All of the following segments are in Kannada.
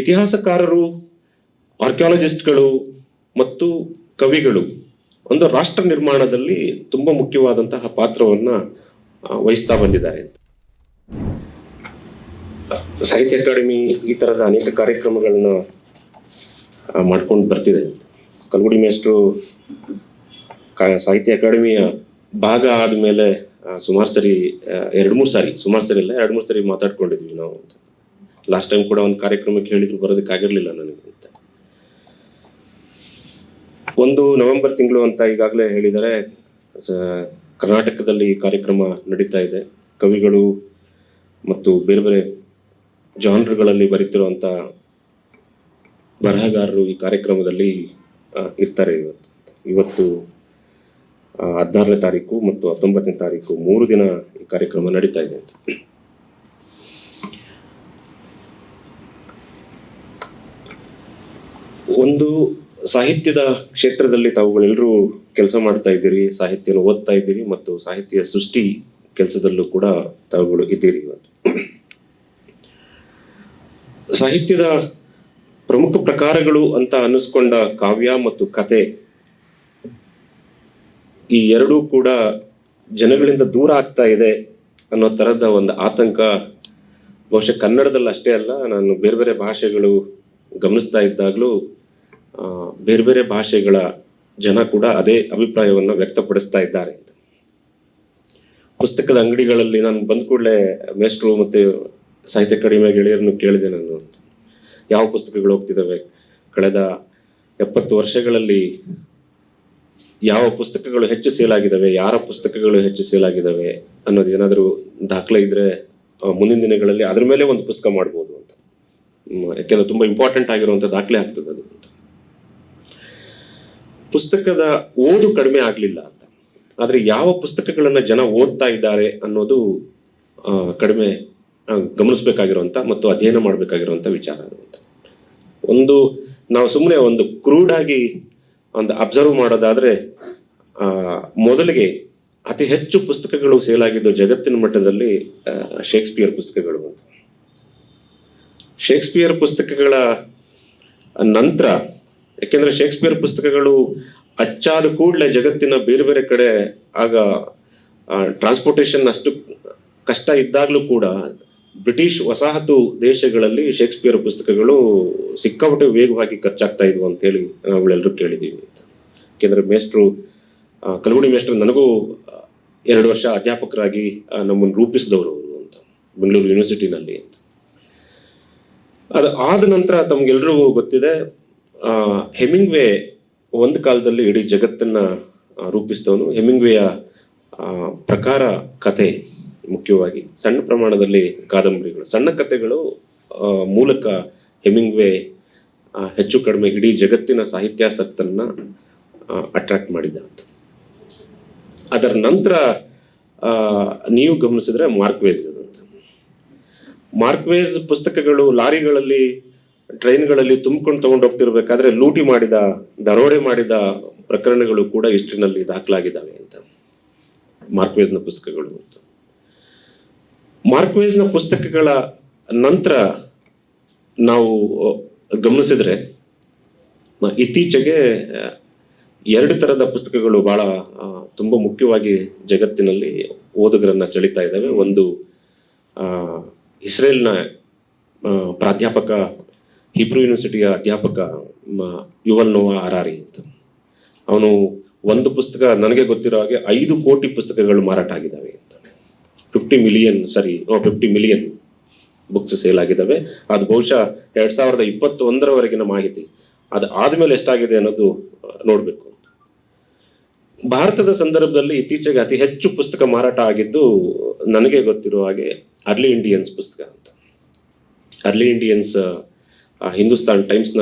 ಇತಿಹಾಸಕಾರರು ಆರ್ಕಿಯಾಲಜಿಸ್ಟ್ಗಳು ಮತ್ತು ಕವಿಗಳು ಒಂದು ರಾಷ್ಟ್ರ ನಿರ್ಮಾಣದಲ್ಲಿ ತುಂಬಾ ಮುಖ್ಯವಾದಂತಹ ಪಾತ್ರವನ್ನ ವಹಿಸ್ತಾ ಬಂದಿದ್ದಾರೆ. ಸಾಹಿತ್ಯ ಅಕಾಡೆಮಿ ಈ ತರದ ಅನೇಕ ಕಾರ್ಯಕ್ರಮಗಳನ್ನ ಮಾಡ್ಕೊಂಡು ಬರ್ತಿದೆ. ಕಲ್ಗುಡಿ ಮೇಷ್ಟ್ರು ಸಾಹಿತ್ಯ ಅಕಾಡೆಮಿಯ ಭಾಗ ಆದ್ಮೇಲೆ ಸುಮಾರು ಸರಿ ಎರಡು ಮೂರು ಸಾರಿ, ಸುಮಾರು ಸರಿ ಇಲ್ಲ ಎರಡು ಮೂರು ಸರಿ ಮಾತಾಡ್ಕೊಂಡಿದ್ವಿ ನಾವು ಅಂತ. ಲಾಸ್ಟ್ ಟೈಮ್ ಕೂಡ ಒಂದು ಕಾರ್ಯಕ್ರಮಕ್ಕೆ ಹೇಳಿದ್ರು, ಬರೋದಕ್ಕಾಗಿರ್ಲಿಲ್ಲ ನನಗೆ ಅಂತ. ಒಂದು ನವೆಂಬರ್ ತಿಂಗಳು ಅಂತ ಈಗಾಗಲೇ ಹೇಳಿದರೆ ಕರ್ನಾಟಕದಲ್ಲಿ ಕಾರ್ಯಕ್ರಮ ನಡೀತಾ ಇದೆ. ಕವಿಗಳು ಮತ್ತು ಬೇರೆ ಬೇರೆ ಜಾನ್ರ್ಗಳಲ್ಲಿ ಬರೀತಿರುವಂತ ಬರಹಗಾರರು ಈ ಕಾರ್ಯಕ್ರಮದಲ್ಲಿ ಇರ್ತಾರೆ ಇವತ್ತು. ಇವತ್ತು ಹದಿನಾರನೇ ತಾರೀಕು ಮತ್ತು ಹತ್ತೊಂಬತ್ತನೇ ತಾರೀಕು ಮೂರು ದಿನ ಈ ಕಾರ್ಯಕ್ರಮ ನಡೀತಾ ಇದೆ ಅಂತ. ಒಂದು ಸಾಹಿತ್ಯದ ಕ್ಷೇತ್ರದಲ್ಲಿ ತಾವುಗಳೆಲ್ಲರೂ ಕೆಲಸ ಮಾಡ್ತಾ ಇದ್ದೀರಿ, ಸಾಹಿತ್ಯನ ಓದ್ತಾ ಇದ್ದೀರಿ ಮತ್ತು ಸಾಹಿತ್ಯ ಸೃಷ್ಟಿ ಕೆಲಸದಲ್ಲೂ ಕೂಡ ತಾವುಗಳು ಇದ್ದೀರಿ ಸಾಹಿತ್ಯದ ಪ್ರಮುಖ ಪ್ರಕಾರಗಳು ಅಂತ ಅನ್ನಿಸ್ಕೊಂಡ ಕಾವ್ಯ ಮತ್ತು ಕತೆ ಈ ಎರಡೂ ಕೂಡ ಜನಗಳಿಂದ ದೂರ ಆಗ್ತಾ ಇದೆ ಅನ್ನೋ ಥರದ ಒಂದು ಆತಂಕ. ಬಹುಶಃ ಕನ್ನಡದಲ್ಲಿ ಅಷ್ಟೇ ಅಲ್ಲ, ನಾನು ಬೇರೆ ಬೇರೆ ಭಾಷೆಗಳು ಗಮನಿಸ್ತಾ ಇದ್ದಾಗಲೂ ಬೇರೆ ಬೇರೆ ಭಾಷೆಗಳ ಜನ ಕೂಡ ಅದೇ ಅಭಿಪ್ರಾಯವನ್ನು ವ್ಯಕ್ತಪಡಿಸ್ತಾ ಇದ್ದಾರೆ. ಪುಸ್ತಕದ ಅಂಗಡಿಗಳಲ್ಲಿ ನಾನು ಬಂದ ಕೂಡಲೇ ಮೇಷ್ಟ್ರು ಮತ್ತೆ ಸಾಹಿತ್ಯ ಕಡಿಮೆ ಗೆಳೆಯರನ್ನು ಕೇಳಿದೆ ನಾನು. ಯಾವ ಪುಸ್ತಕಗಳು ಹೋಗ್ತಿದ್ದಾವೆ? ಕಳೆದ ಎಪ್ಪತ್ತು ವರ್ಷಗಳಲ್ಲಿ ಯಾವ ಪುಸ್ತಕಗಳು ಹೆಚ್ಚು ಸೇಲ್ ಆಗಿದ್ದಾವೆ ಯಾರ ಪುಸ್ತಕಗಳು ಹೆಚ್ಚು ಸೇಲ್ ಆಗಿದ್ದಾವೆ ಅನ್ನೋದು ಏನಾದರೂ ದಾಖಲೆ ಇದ್ರೆ ಮುಂದಿನ ದಿನಗಳಲ್ಲಿ ಅದ್ರ ಮೇಲೆ ಒಂದು ಪುಸ್ತಕ ಮಾಡ್ಬೋದು ಅಂತ. ಯಾಕೆಂದರೆ ತುಂಬ ಇಂಪಾರ್ಟೆಂಟ್ ಆಗಿರುವಂಥ ದಾಖಲೆ ಆಗ್ತದೆ ಅದು. ಪುಸ್ತಕದ ಓದು ಕಡಿಮೆ ಆಗಲಿಲ್ಲ ಅಂತ. ಆದರೆ ಯಾವ ಪುಸ್ತಕಗಳನ್ನು ಜನ ಓದ್ತಾ ಇದ್ದಾರೆ ಅನ್ನೋದು ಕಡಿಮೆ ಗಮನಿಸಬೇಕಾಗಿರುವಂಥ ಮತ್ತು ಅಧ್ಯಯನ ಮಾಡಬೇಕಾಗಿರುವಂಥ ವಿಚಾರ ಒಂದು, ನಾವು ಸುಮ್ಮನೆ ಒಂದು ಕ್ರೂಡ್ ಆಗಿ ಒಂದು ಅಬ್ಸರ್ವ್ ಮಾಡೋದಾದ್ರೆ ಮೊದಲಿಗೆ ಅತಿ ಹೆಚ್ಚು ಪುಸ್ತಕಗಳು ಸೇಲ್ ಆಗಿದ್ದು ಜಗತ್ತಿನ ಮಟ್ಟದಲ್ಲಿ ಶೇಕ್ಸ್ಪಿಯರ್ ಪುಸ್ತಕಗಳು ಅಂತ. ಶೇಕ್ಸ್ಪಿಯರ್ ಪುಸ್ತಕಗಳ ನಂತರ ಯಾಕೆಂದ್ರೆ ಶೇಕ್ಸ್ಪಿಯರ್ ಪುಸ್ತಕಗಳು ಅಚ್ಚಾದ ಕೂಡಲೇ ಜಗತ್ತಿನ ಬೇರೆ ಬೇರೆ ಕಡೆ ಆಗ ಟ್ರಾನ್ಸ್ಪೋರ್ಟೇಷನ್ ಅಷ್ಟು ಕಷ್ಟ ಇದ್ದಾಗಲೂ ಕೂಡ ಬ್ರಿಟಿಷ್ ವಸಾಹತು ದೇಶಗಳಲ್ಲಿ ಶೇಕ್ಸ್ಪಿಯರ್ ಪುಸ್ತಕಗಳು ಸಿಕ್ಕಾಪಟ್ಟೆ ವೇಗವಾಗಿ ಖರ್ಚಾಗ್ತಾ ಇದ್ವು ಅಂತ ಹೇಳಿ ನಾವುಗಳೆಲ್ಲರೂ ಕೇಳಿದ್ದೀವಿ ಅಂತ. ಯಾಕೆಂದ್ರೆ ಮೇಸ್ಟ್ರು ಕಲ್ಗುಡಿ ಮೇಷ್ಟ್ರು ನನಗೂ ಎರಡು ವರ್ಷ ಅಧ್ಯಾಪಕರಾಗಿ ನಮ್ಮನ್ನು ರೂಪಿಸಿದವರು ಅಂತ, ಬೆಂಗಳೂರು ಯೂನಿವರ್ಸಿಟಿನಲ್ಲಿ ಅಂತ. ಅದು ಆದ ನಂತರ ತಮ್ಗೆಲ್ರಿಗೂ ಗೊತ್ತಿದೆ ಹೆಮಿಂಗ್ವೇ ಒಂದು ಕಾಲದಲ್ಲಿ ಇಡೀ ಜಗತ್ತನ್ನ ರೂಪಿಸಿದವನು. ಹೆಮಿಂಗ್ವೆಯ ಪ್ರಕಾರ ಕತೆ ಮುಖ್ಯವಾಗಿ ಸಣ್ಣ ಪ್ರಮಾಣದಲ್ಲಿ ಕಾದಂಬರಿಗಳು. ಸಣ್ಣ ಕಥೆಗಳು ಮೂಲಕ ಹೆಮಿಂಗ್ವೆ ಹೆಚ್ಚು ಕಡಿಮೆ ಇಡೀ ಜಗತ್ತಿನ ಸಾಹಿತ್ಯಾಸಕ್ತನ್ನು ಅಟ್ರಾಕ್ಟ್ ಮಾಡಿದ ಅದರ ನಂತರ ನೀವು ಗಮನಿಸಿದ್ರೆ ಮಾರ್ಕ್ವೇಜ್ ಅಂತ ಮಾರ್ಕ್ವೇಜ್ ಪುಸ್ತಕಗಳು ಲಾರಿಗಳಲ್ಲಿ ಟ್ರೈನ್ಗಳಲ್ಲಿ ತುಂಬಿಕೊಂಡು ತಗೊಂಡು ಹೋಗ್ತಿರ್ಬೇಕಾದ್ರೆ ಲೂಟಿ ಮಾಡಿದ, ದರೋಡೆ ಮಾಡಿದ ಪ್ರಕರಣಗಳು ಕೂಡ ಹಿಸ್ಟ್ರಿನಲ್ಲಿ ದಾಖಲಾಗಿದ್ದಾವೆ ಅಂತ. ಮಾರ್ಕ್ವೇಸ್ನ ಪುಸ್ತಕಗಳು ಅಂತ ಮಾರ್ಕ್ವೇಸ್ನ ಪುಸ್ತಕಗಳ ನಂತರ ನಾವು ಗಮನಿಸಿದ್ರೆ ಇತ್ತೀಚೆಗೆ ಎರಡು ತರದ ಪುಸ್ತಕಗಳು ಬಹಳ ತುಂಬಾ ಮುಖ್ಯವಾಗಿ ಜಗತ್ತಿನಲ್ಲಿ ಓದುಗರನ್ನ ಸೆಳೀತಾ ಇದ್ದಾವೆ. ಒಂದು ಇಸ್ರೇಲ್ನ ಪ್ರಾಧ್ಯಾಪಕ ಹಿಬ್ರು ಯೂನಿವರ್ಸಿಟಿಯ ಅಧ್ಯಾಪಕ ಯುವಲ್ ನೋವಾ ಅರಾರಿ ಅಂತ. ಅವನು ಒಂದು ಪುಸ್ತಕ, ನನಗೆ ಗೊತ್ತಿರೋ ಹಾಗೆ ಐದು ಕೋಟಿ ಪುಸ್ತಕಗಳು ಮಾರಾಟ ಆಗಿದ್ದಾವೆ ಅಂತ. ಫಿಫ್ಟಿ ಮಿಲಿಯನ್ ಸರಿ ಫಿಫ್ಟಿ ಮಿಲಿಯನ್ ಬುಕ್ಸ್ ಸೇಲ್ ಆಗಿದ್ದಾವೆ. ಅದು ಬಹುಶಃ ಎರಡು ಸಾವಿರದ ಇಪ್ಪತ್ತೊಂದರವರೆಗಿನ ಮಾಹಿತಿ. ಅದು ಆದ್ಮೇಲೆ ಎಷ್ಟಾಗಿದೆ ಅನ್ನೋದು ನೋಡಬೇಕು ಭಾರತದ ಸಂದರ್ಭದಲ್ಲಿ ಇತ್ತೀಚೆಗೆ ಅತಿ ಹೆಚ್ಚು ಪುಸ್ತಕ ಮಾರಾಟ ಆಗಿದ್ದು, ನನಗೆ ಗೊತ್ತಿರೋ ಹಾಗೆ ಅರ್ಲಿ ಇಂಡಿಯನ್ಸ್ ಪುಸ್ತಕ ಅಂತ. ಅರ್ಲಿ ಇಂಡಿಯನ್ಸ್ ಹಿಂದೂಸ್ತಾನ್ ಟೈಮ್ಸ್ನ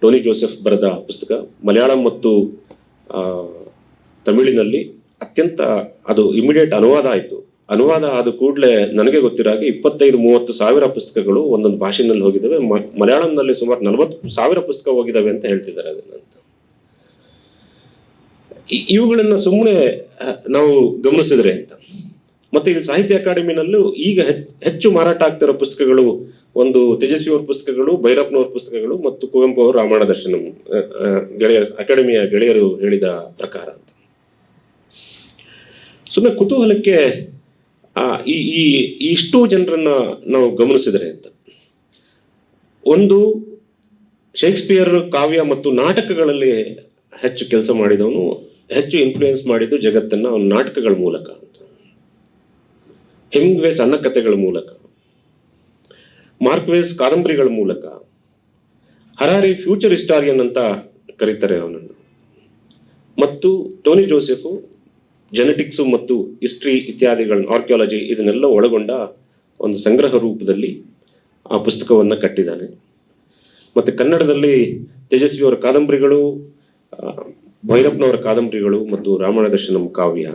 ಟೋನಿ ಜೋಸೆಫ್ ಬರೆದ ಪುಸ್ತಕ. ಮಲಯಾಳಂ ಮತ್ತು ತಮಿಳಿನಲ್ಲಿ ಅತ್ಯಂತ ಅದು ಇಮಿಡಿಯೇಟ್ ಅನುವಾದ ಆಯಿತು. ಅನುವಾದ ಆದ ಕೂಡಲೇ ನನಗೆ ಗೊತ್ತಿರೋ ಹಾಗೆ ಇಪ್ಪತ್ತೈದು ಮೂವತ್ತು ಸಾವಿರ ಪುಸ್ತಕಗಳು ಒಂದೊಂದು ಭಾಷೆನಲ್ಲಿ ಹೋಗಿದ್ದಾವೆ. ಮಲಯಾಳಂನಲ್ಲಿ ಸುಮಾರು ನಲವತ್ತು ಸಾವಿರ ಪುಸ್ತಕ ಹೋಗಿದ್ದಾವೆ ಅಂತ ಹೇಳ್ತಿದ್ದಾರೆ ಅದನ್ನಂತ. ಇವುಗಳನ್ನು ಸುಮ್ಮನೆ ನಾವು ಗಮನಿಸಿದ್ರೆ ಅಂತ. ಮತ್ತೆ ಇಲ್ಲಿ ಸಾಹಿತ್ಯ ಅಕಾಡೆಮಿನಲ್ಲೂ ಈಗ ಹೆಚ್- ಹೆಚ್ಚು ಮಾರಾಟ ಆಗ್ತಿರೋ ಪುಸ್ತಕಗಳು ಒಂದು ತೇಜಸ್ವಿ ಅವ್ರ ಪುಸ್ತಕಗಳು ಭೈರಪ್ಪನವ್ರ ಪುಸ್ತಕಗಳು ಮತ್ತು ಕುವೆಂಪು ಅವರು ರಾಮಾಯಣ ದರ್ಶನಂ ಆ, ಅಕಾಡೆಮಿಯ ಗೆಳೆಯರು ಹೇಳಿದ ಪ್ರಕಾರ ಅಂತ. ಸುಮ್ಮನೆ ಕುತೂಹಲಕ್ಕೆ ಆ, ಈ ಇಷ್ಟು ಜನರನ್ನ ನಾವು ಗಮನಿಸಿದರೆ ಅಂತ. ಒಂದು ಶೇಕ್ಸ್ಪಿಯರ್ ಕಾವ್ಯ ಮತ್ತು ನಾಟಕಗಳಲ್ಲಿ ಹೆಚ್ಚು ಕೆಲಸ ಮಾಡಿದವನು ಹೆಚ್ಚು ಇನ್ಫ್ಲೂಯೆನ್ಸ್ ಮಾಡಿದ್ದು ಜಗತ್ತನ್ನ ಅವನ ನಾಟಕಗಳ ಮೂಲಕ ಅಂತ. ಹೆಮಿಂಗ್ವೆ ಸಣ್ಣ ಕಥೆಗಳ ಮೂಲಕ. ಮಾರ್ಕ್ವೇಸ್ ಕಾದಂಬರಿಗಳ ಮೂಲಕ ಹರಾರಿ ಫ್ಯೂಚರ್ ಹಿಸ್ಟಾರಿಯನ್ ಅಂತ ಕರೀತಾರೆ ಅವನನ್ನು. ಮತ್ತು ಟೋನಿ ಜೋಸೆಫು, ಜೆನೆಟಿಕ್ಸು ಮತ್ತು ಹಿಸ್ಟ್ರಿ ಇತ್ಯಾದಿಗಳನ್ನ ಆರ್ಕಿಯಾಲಜಿ ಇದನ್ನೆಲ್ಲ ಒಳಗೊಂಡ ಒಂದು ಸಂಗ್ರಹ ರೂಪದಲ್ಲಿ ಆ ಪುಸ್ತಕವನ್ನು ಕಟ್ಟಿದ್ದಾನೆ. ಮತ್ತು ಕನ್ನಡದಲ್ಲಿ ತೇಜಸ್ವಿಯವರ ಕಾದಂಬರಿಗಳು ಭೈರಪ್ಪನವರ ಕಾದಂಬರಿಗಳು ಮತ್ತು ರಾಮಾಯಣ ದರ್ಶನಂ ಕಾವ್ಯ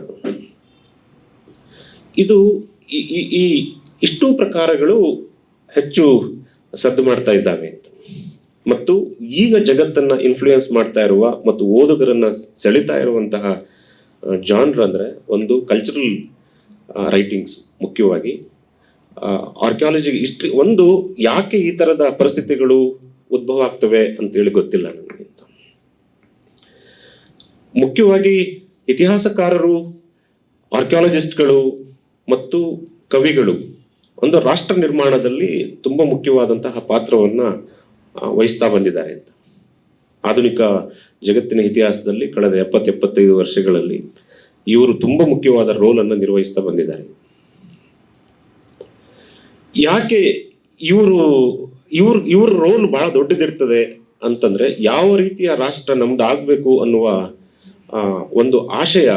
ಇದು ಈ ಇಷ್ಟು ಪ್ರಕಾರಗಳು ಹೆಚ್ಚು ಸದ್ದು ಮಾಡ್ತಾ ಇದ್ದಾವೆ ಅಂತ. ಮತ್ತು ಈಗ ಜಗತ್ತನ್ನ ಇನ್ಫ್ಲೂಯೆನ್ಸ್ ಮಾಡ್ತಾ ಇರುವ ಮತ್ತು ಓದುಗರನ್ನ ಸೆಳಿತಾ ಇರುವಂತಹ ಜಾನ್ರ್ ಅಂದ್ರೆ ಒಂದು ಕಲ್ಚರಲ್ ರೈಟಿಂಗ್ಸ್ ಮುಖ್ಯವಾಗಿ. ಆರ್ಕಿಯಾಲಜಿ ಹಿಸ್ಟ್ರಿ ಒಂದು ಯಾಕೆ ಈ ತರದ ಪರಿಸ್ಥಿತಿಗಳು ಉದ್ಭವ ಆಗ್ತವೆ ಅಂತೇಳಿ ಗೊತ್ತಿಲ್ಲ ನನಗೆ. ಮುಖ್ಯವಾಗಿ ಇತಿಹಾಸಕಾರರು ಆರ್ಕಿಯಾಲಜಿಸ್ಟ್ಗಳು ಮತ್ತು ಕವಿಗಳು ಒಂದು ರಾಷ್ಟ್ರ ನಿರ್ಮಾಣದಲ್ಲಿ ತುಂಬಾ ಮುಖ್ಯವಾದಂತಹ ಪಾತ್ರವನ್ನ ವಹಿಸ್ತಾ ಬಂದಿದ್ದಾರೆ ಅಂತ. ಆಧುನಿಕ ಜಗತ್ತಿನ ಇತಿಹಾಸದಲ್ಲಿ ಕಳೆದ ಎಪ್ಪತ್ತು ಎಪ್ಪತ್ತೈದು ವರ್ಷಗಳಲ್ಲಿ ಇವರು ತುಂಬಾ ಮುಖ್ಯವಾದ ರೋಲ್ ಅನ್ನು ನಿರ್ವಹಿಸ್ತಾ ಬಂದಿದ್ದಾರೆ. ಯಾಕೆ ಇವರು, ಇವ್ರ ಇವ್ರ ರೋಲ್ ಬಹಳ ದೊಡ್ಡದಿರ್ತದೆ ಅಂತಂದ್ರೆ ಯಾವ ರೀತಿಯ ರಾಷ್ಟ್ರ ನಮ್ದು ಆಗ್ಬೇಕು ಅನ್ನುವ ಒಂದು ಆಶಯ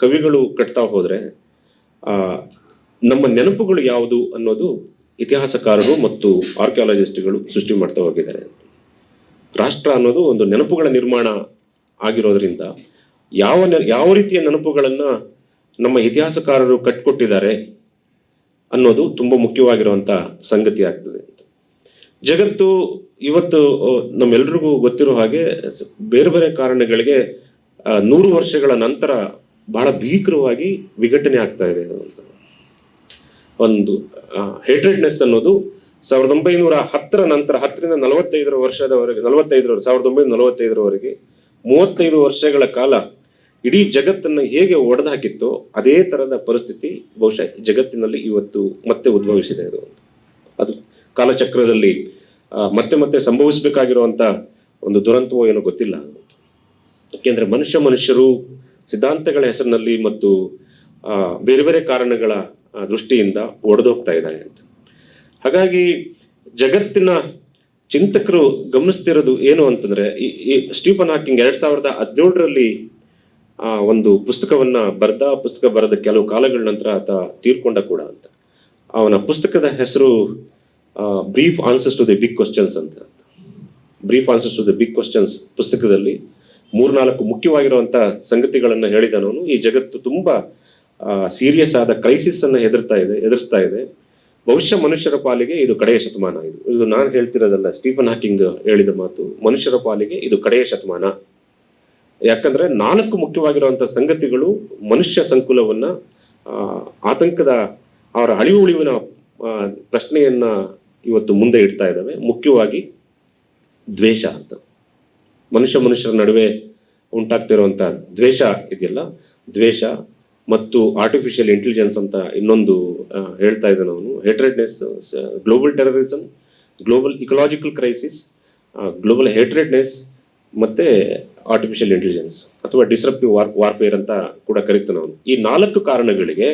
ಕವಿಗಳು ಕಟ್ತಾ ಹೋದ್ರೆ ನಮ್ಮ ನೆನಪುಗಳು ಯಾವುದು ಅನ್ನೋದು ಇತಿಹಾಸಕಾರರು ಮತ್ತು ಆರ್ಕಿಯಾಲಜಿಸ್ಟ್ಗಳು ಸೃಷ್ಟಿ ಮಾಡ್ತಾ ಹೋಗಿದ್ದಾರೆ. ರಾಷ್ಟ್ರ ಅನ್ನೋದು ಒಂದು ನೆನಪುಗಳ ನಿರ್ಮಾಣ ಆಗಿರೋದ್ರಿಂದ ಯಾವ ಯಾವ ರೀತಿಯ ನೆನಪುಗಳನ್ನು ನಮ್ಮ ಇತಿಹಾಸಕಾರರು ಕಟ್ಕೊಟ್ಟಿದ್ದಾರೆ ಅನ್ನೋದು ತುಂಬಾ ಮುಖ್ಯವಾಗಿರುವಂಥ ಸಂಗತಿ ಆಗ್ತದೆ. ಜಗತ್ತು ಇವತ್ತು ನಮ್ಮೆಲ್ರಿಗೂ ಗೊತ್ತಿರೋ ಹಾಗೆ ಬೇರೆ ಬೇರೆ ಕಾರಣಗಳಿಗೆ ನೂರು ವರ್ಷಗಳ ನಂತರ ಬಹಳ ಭೀಕರವಾಗಿ ವಿಘಟನೆ ಆಗ್ತಾ ಇದೆ ಅಂತ. ಒಂದು ಹೇಟ್ರೆಡ್ನೆಸ್ ಅನ್ನೋದು ಸಾವಿರದ ಒಂಬೈನೂರ ಹತ್ತರ ನಂತರ, ಹತ್ತರಿಂದ ನಲವತ್ತೈದರ ವರ್ಷದವರೆಗೆ, ನಲವತ್ತೈದರ, ಸಾವಿರದ ಒಂಬೈನೂರ ನಲವತ್ತೈದರವರೆಗೆ ಮೂವತ್ತೈದು ವರ್ಷಗಳ ಕಾಲ ಇಡೀ ಜಗತ್ತನ್ನು ಹೇಗೆ ಒಡೆದಾಕಿತ್ತೋ ಅದೇ ಥರದ ಪರಿಸ್ಥಿತಿ ಬಹುಶಃ ಜಗತ್ತಿನಲ್ಲಿ ಇವತ್ತು ಮತ್ತೆ ಉದ್ಭವಿಸಿದೆ ಅದು. ಅದು ಕಾಲಚಕ್ರದಲ್ಲಿ ಮತ್ತೆ ಮತ್ತೆ ಸಂಭವಿಸಬೇಕಾಗಿರುವಂಥ ಒಂದು ದುರಂತವೋ ಏನೋ ಗೊತ್ತಿಲ್ಲ. ಯಾಕೆಂದರೆ ಮನುಷ್ಯ ಮನುಷ್ಯರು ಸಿದ್ಧಾಂತಗಳ ಹೆಸರಿನಲ್ಲಿ ಮತ್ತು ಬೇರೆ ಬೇರೆ ಕಾರಣಗಳ ದೃಷ್ಟಿಯಿಂದ ಒಡೆದೋಗ್ತಾ ಇದ್ದಾನೆ ಅಂತ. ಹಾಗಾಗಿ ಜಗತ್ತಿನ ಚಿಂತಕರು ಗಮನಿಸ್ತಿರೋದು ಏನು ಅಂತಂದ್ರೆ, ಈ ಸ್ಟೀಫನ್ ಹಾಕಿಂಗ್ ಎರಡ್ ಸಾವಿರದ ಹದಿನೇಳರಲ್ಲಿ, ಆ, ಒಂದು ಪುಸ್ತಕವನ್ನ ಬರೆದ ಪುಸ್ತಕ ಬರೆದ ಕೆಲವು ಕಾಲಗಳ ನಂತರ ಆತ ತೀರ್ಕೊಂಡ ಕೂಡ ಅಂತ. ಅವನ ಪುಸ್ತಕದ ಹೆಸರು brief answers to the big questions ಅಂತ. Brief answers to the big questions ಪುಸ್ತಕದಲ್ಲಿ ಮೂರ್ನಾಲ್ಕು ಮುಖ್ಯವಾಗಿರುವಂತಹ ಸಂಗತಿಗಳನ್ನು ಹೇಳಿದನವನು. ಈ ಜಗತ್ತು ತುಂಬಾ ಸೀರಿಯಸ್ ಆದ ಕ್ರೈಸಿಸ್ ಅನ್ನು ಎದುರ್ತಾ ಇದೆ, ಎದುರಿಸ್ತಾ ಇದೆ. ಬಹುಶಃ ಮನುಷ್ಯರ ಪಾಲಿಗೆ ಇದು ಕಡೆಯ ಶತಮಾನ ಇದು. ಇದು ನಾನು ಹೇಳ್ತಿರೋದಲ್ಲ, ಸ್ಟೀಫನ್ ಹಾಕಿಂಗ್ ಹೇಳಿದ ಮಾತು, ಮನುಷ್ಯರ ಪಾಲಿಗೆ ಇದು ಕಡೆಯ ಶತಮಾನ. ಯಾಕಂದ್ರೆ ನಾಲ್ಕು ಮುಖ್ಯವಾಗಿರುವಂತಹ ಸಂಗತಿಗಳು ಮನುಷ್ಯ ಸಂಕುಲವನ್ನ ಆತಂಕದ ಅವರ ಅಳಿವು ಉಳಿವಿನ ಪ್ರಶ್ನೆಯನ್ನ ಇವತ್ತು ಮುಂದೆ ಇಡ್ತಾ ಇದ್ದಾವೆ ಮುಖ್ಯವಾಗಿ ದ್ವೇಷ ಅಂತ. ಮನುಷ್ಯ ಮನುಷ್ಯರ ನಡುವೆ ಉಂಟಾಗ್ತಿರುವಂತಹ ದ್ವೇಷ ಇದೆಯಲ್ಲ? ದ್ವೇಷ ಮತ್ತು ಆರ್ಟಿಫಿಷಿಯಲ್ ಇಂಟೆಲಿಜೆನ್ಸ್ ಅಂತ ಇನ್ನೊಂದು ಹೇಳ್ತಾ ಇದ್ದಾನೆ ಅವನು. Hatredness global terrorism global ecological crisis global hatredness ಮತ್ತು ಆರ್ಟಿಫಿಷಿಯಲ್ ಇಂಟೆಲಿಜೆನ್ಸ್ ಅಥವಾ ಡಿಸ್ರಪ್ಟಿವ್ ವಾರ್ ವಾರ್ಫೇರ್ ಅಂತ ಕೂಡ ಕರೀತಾನೆ ಅವನು. ಈ ನಾಲ್ಕು ಕಾರಣಗಳಿಗೆ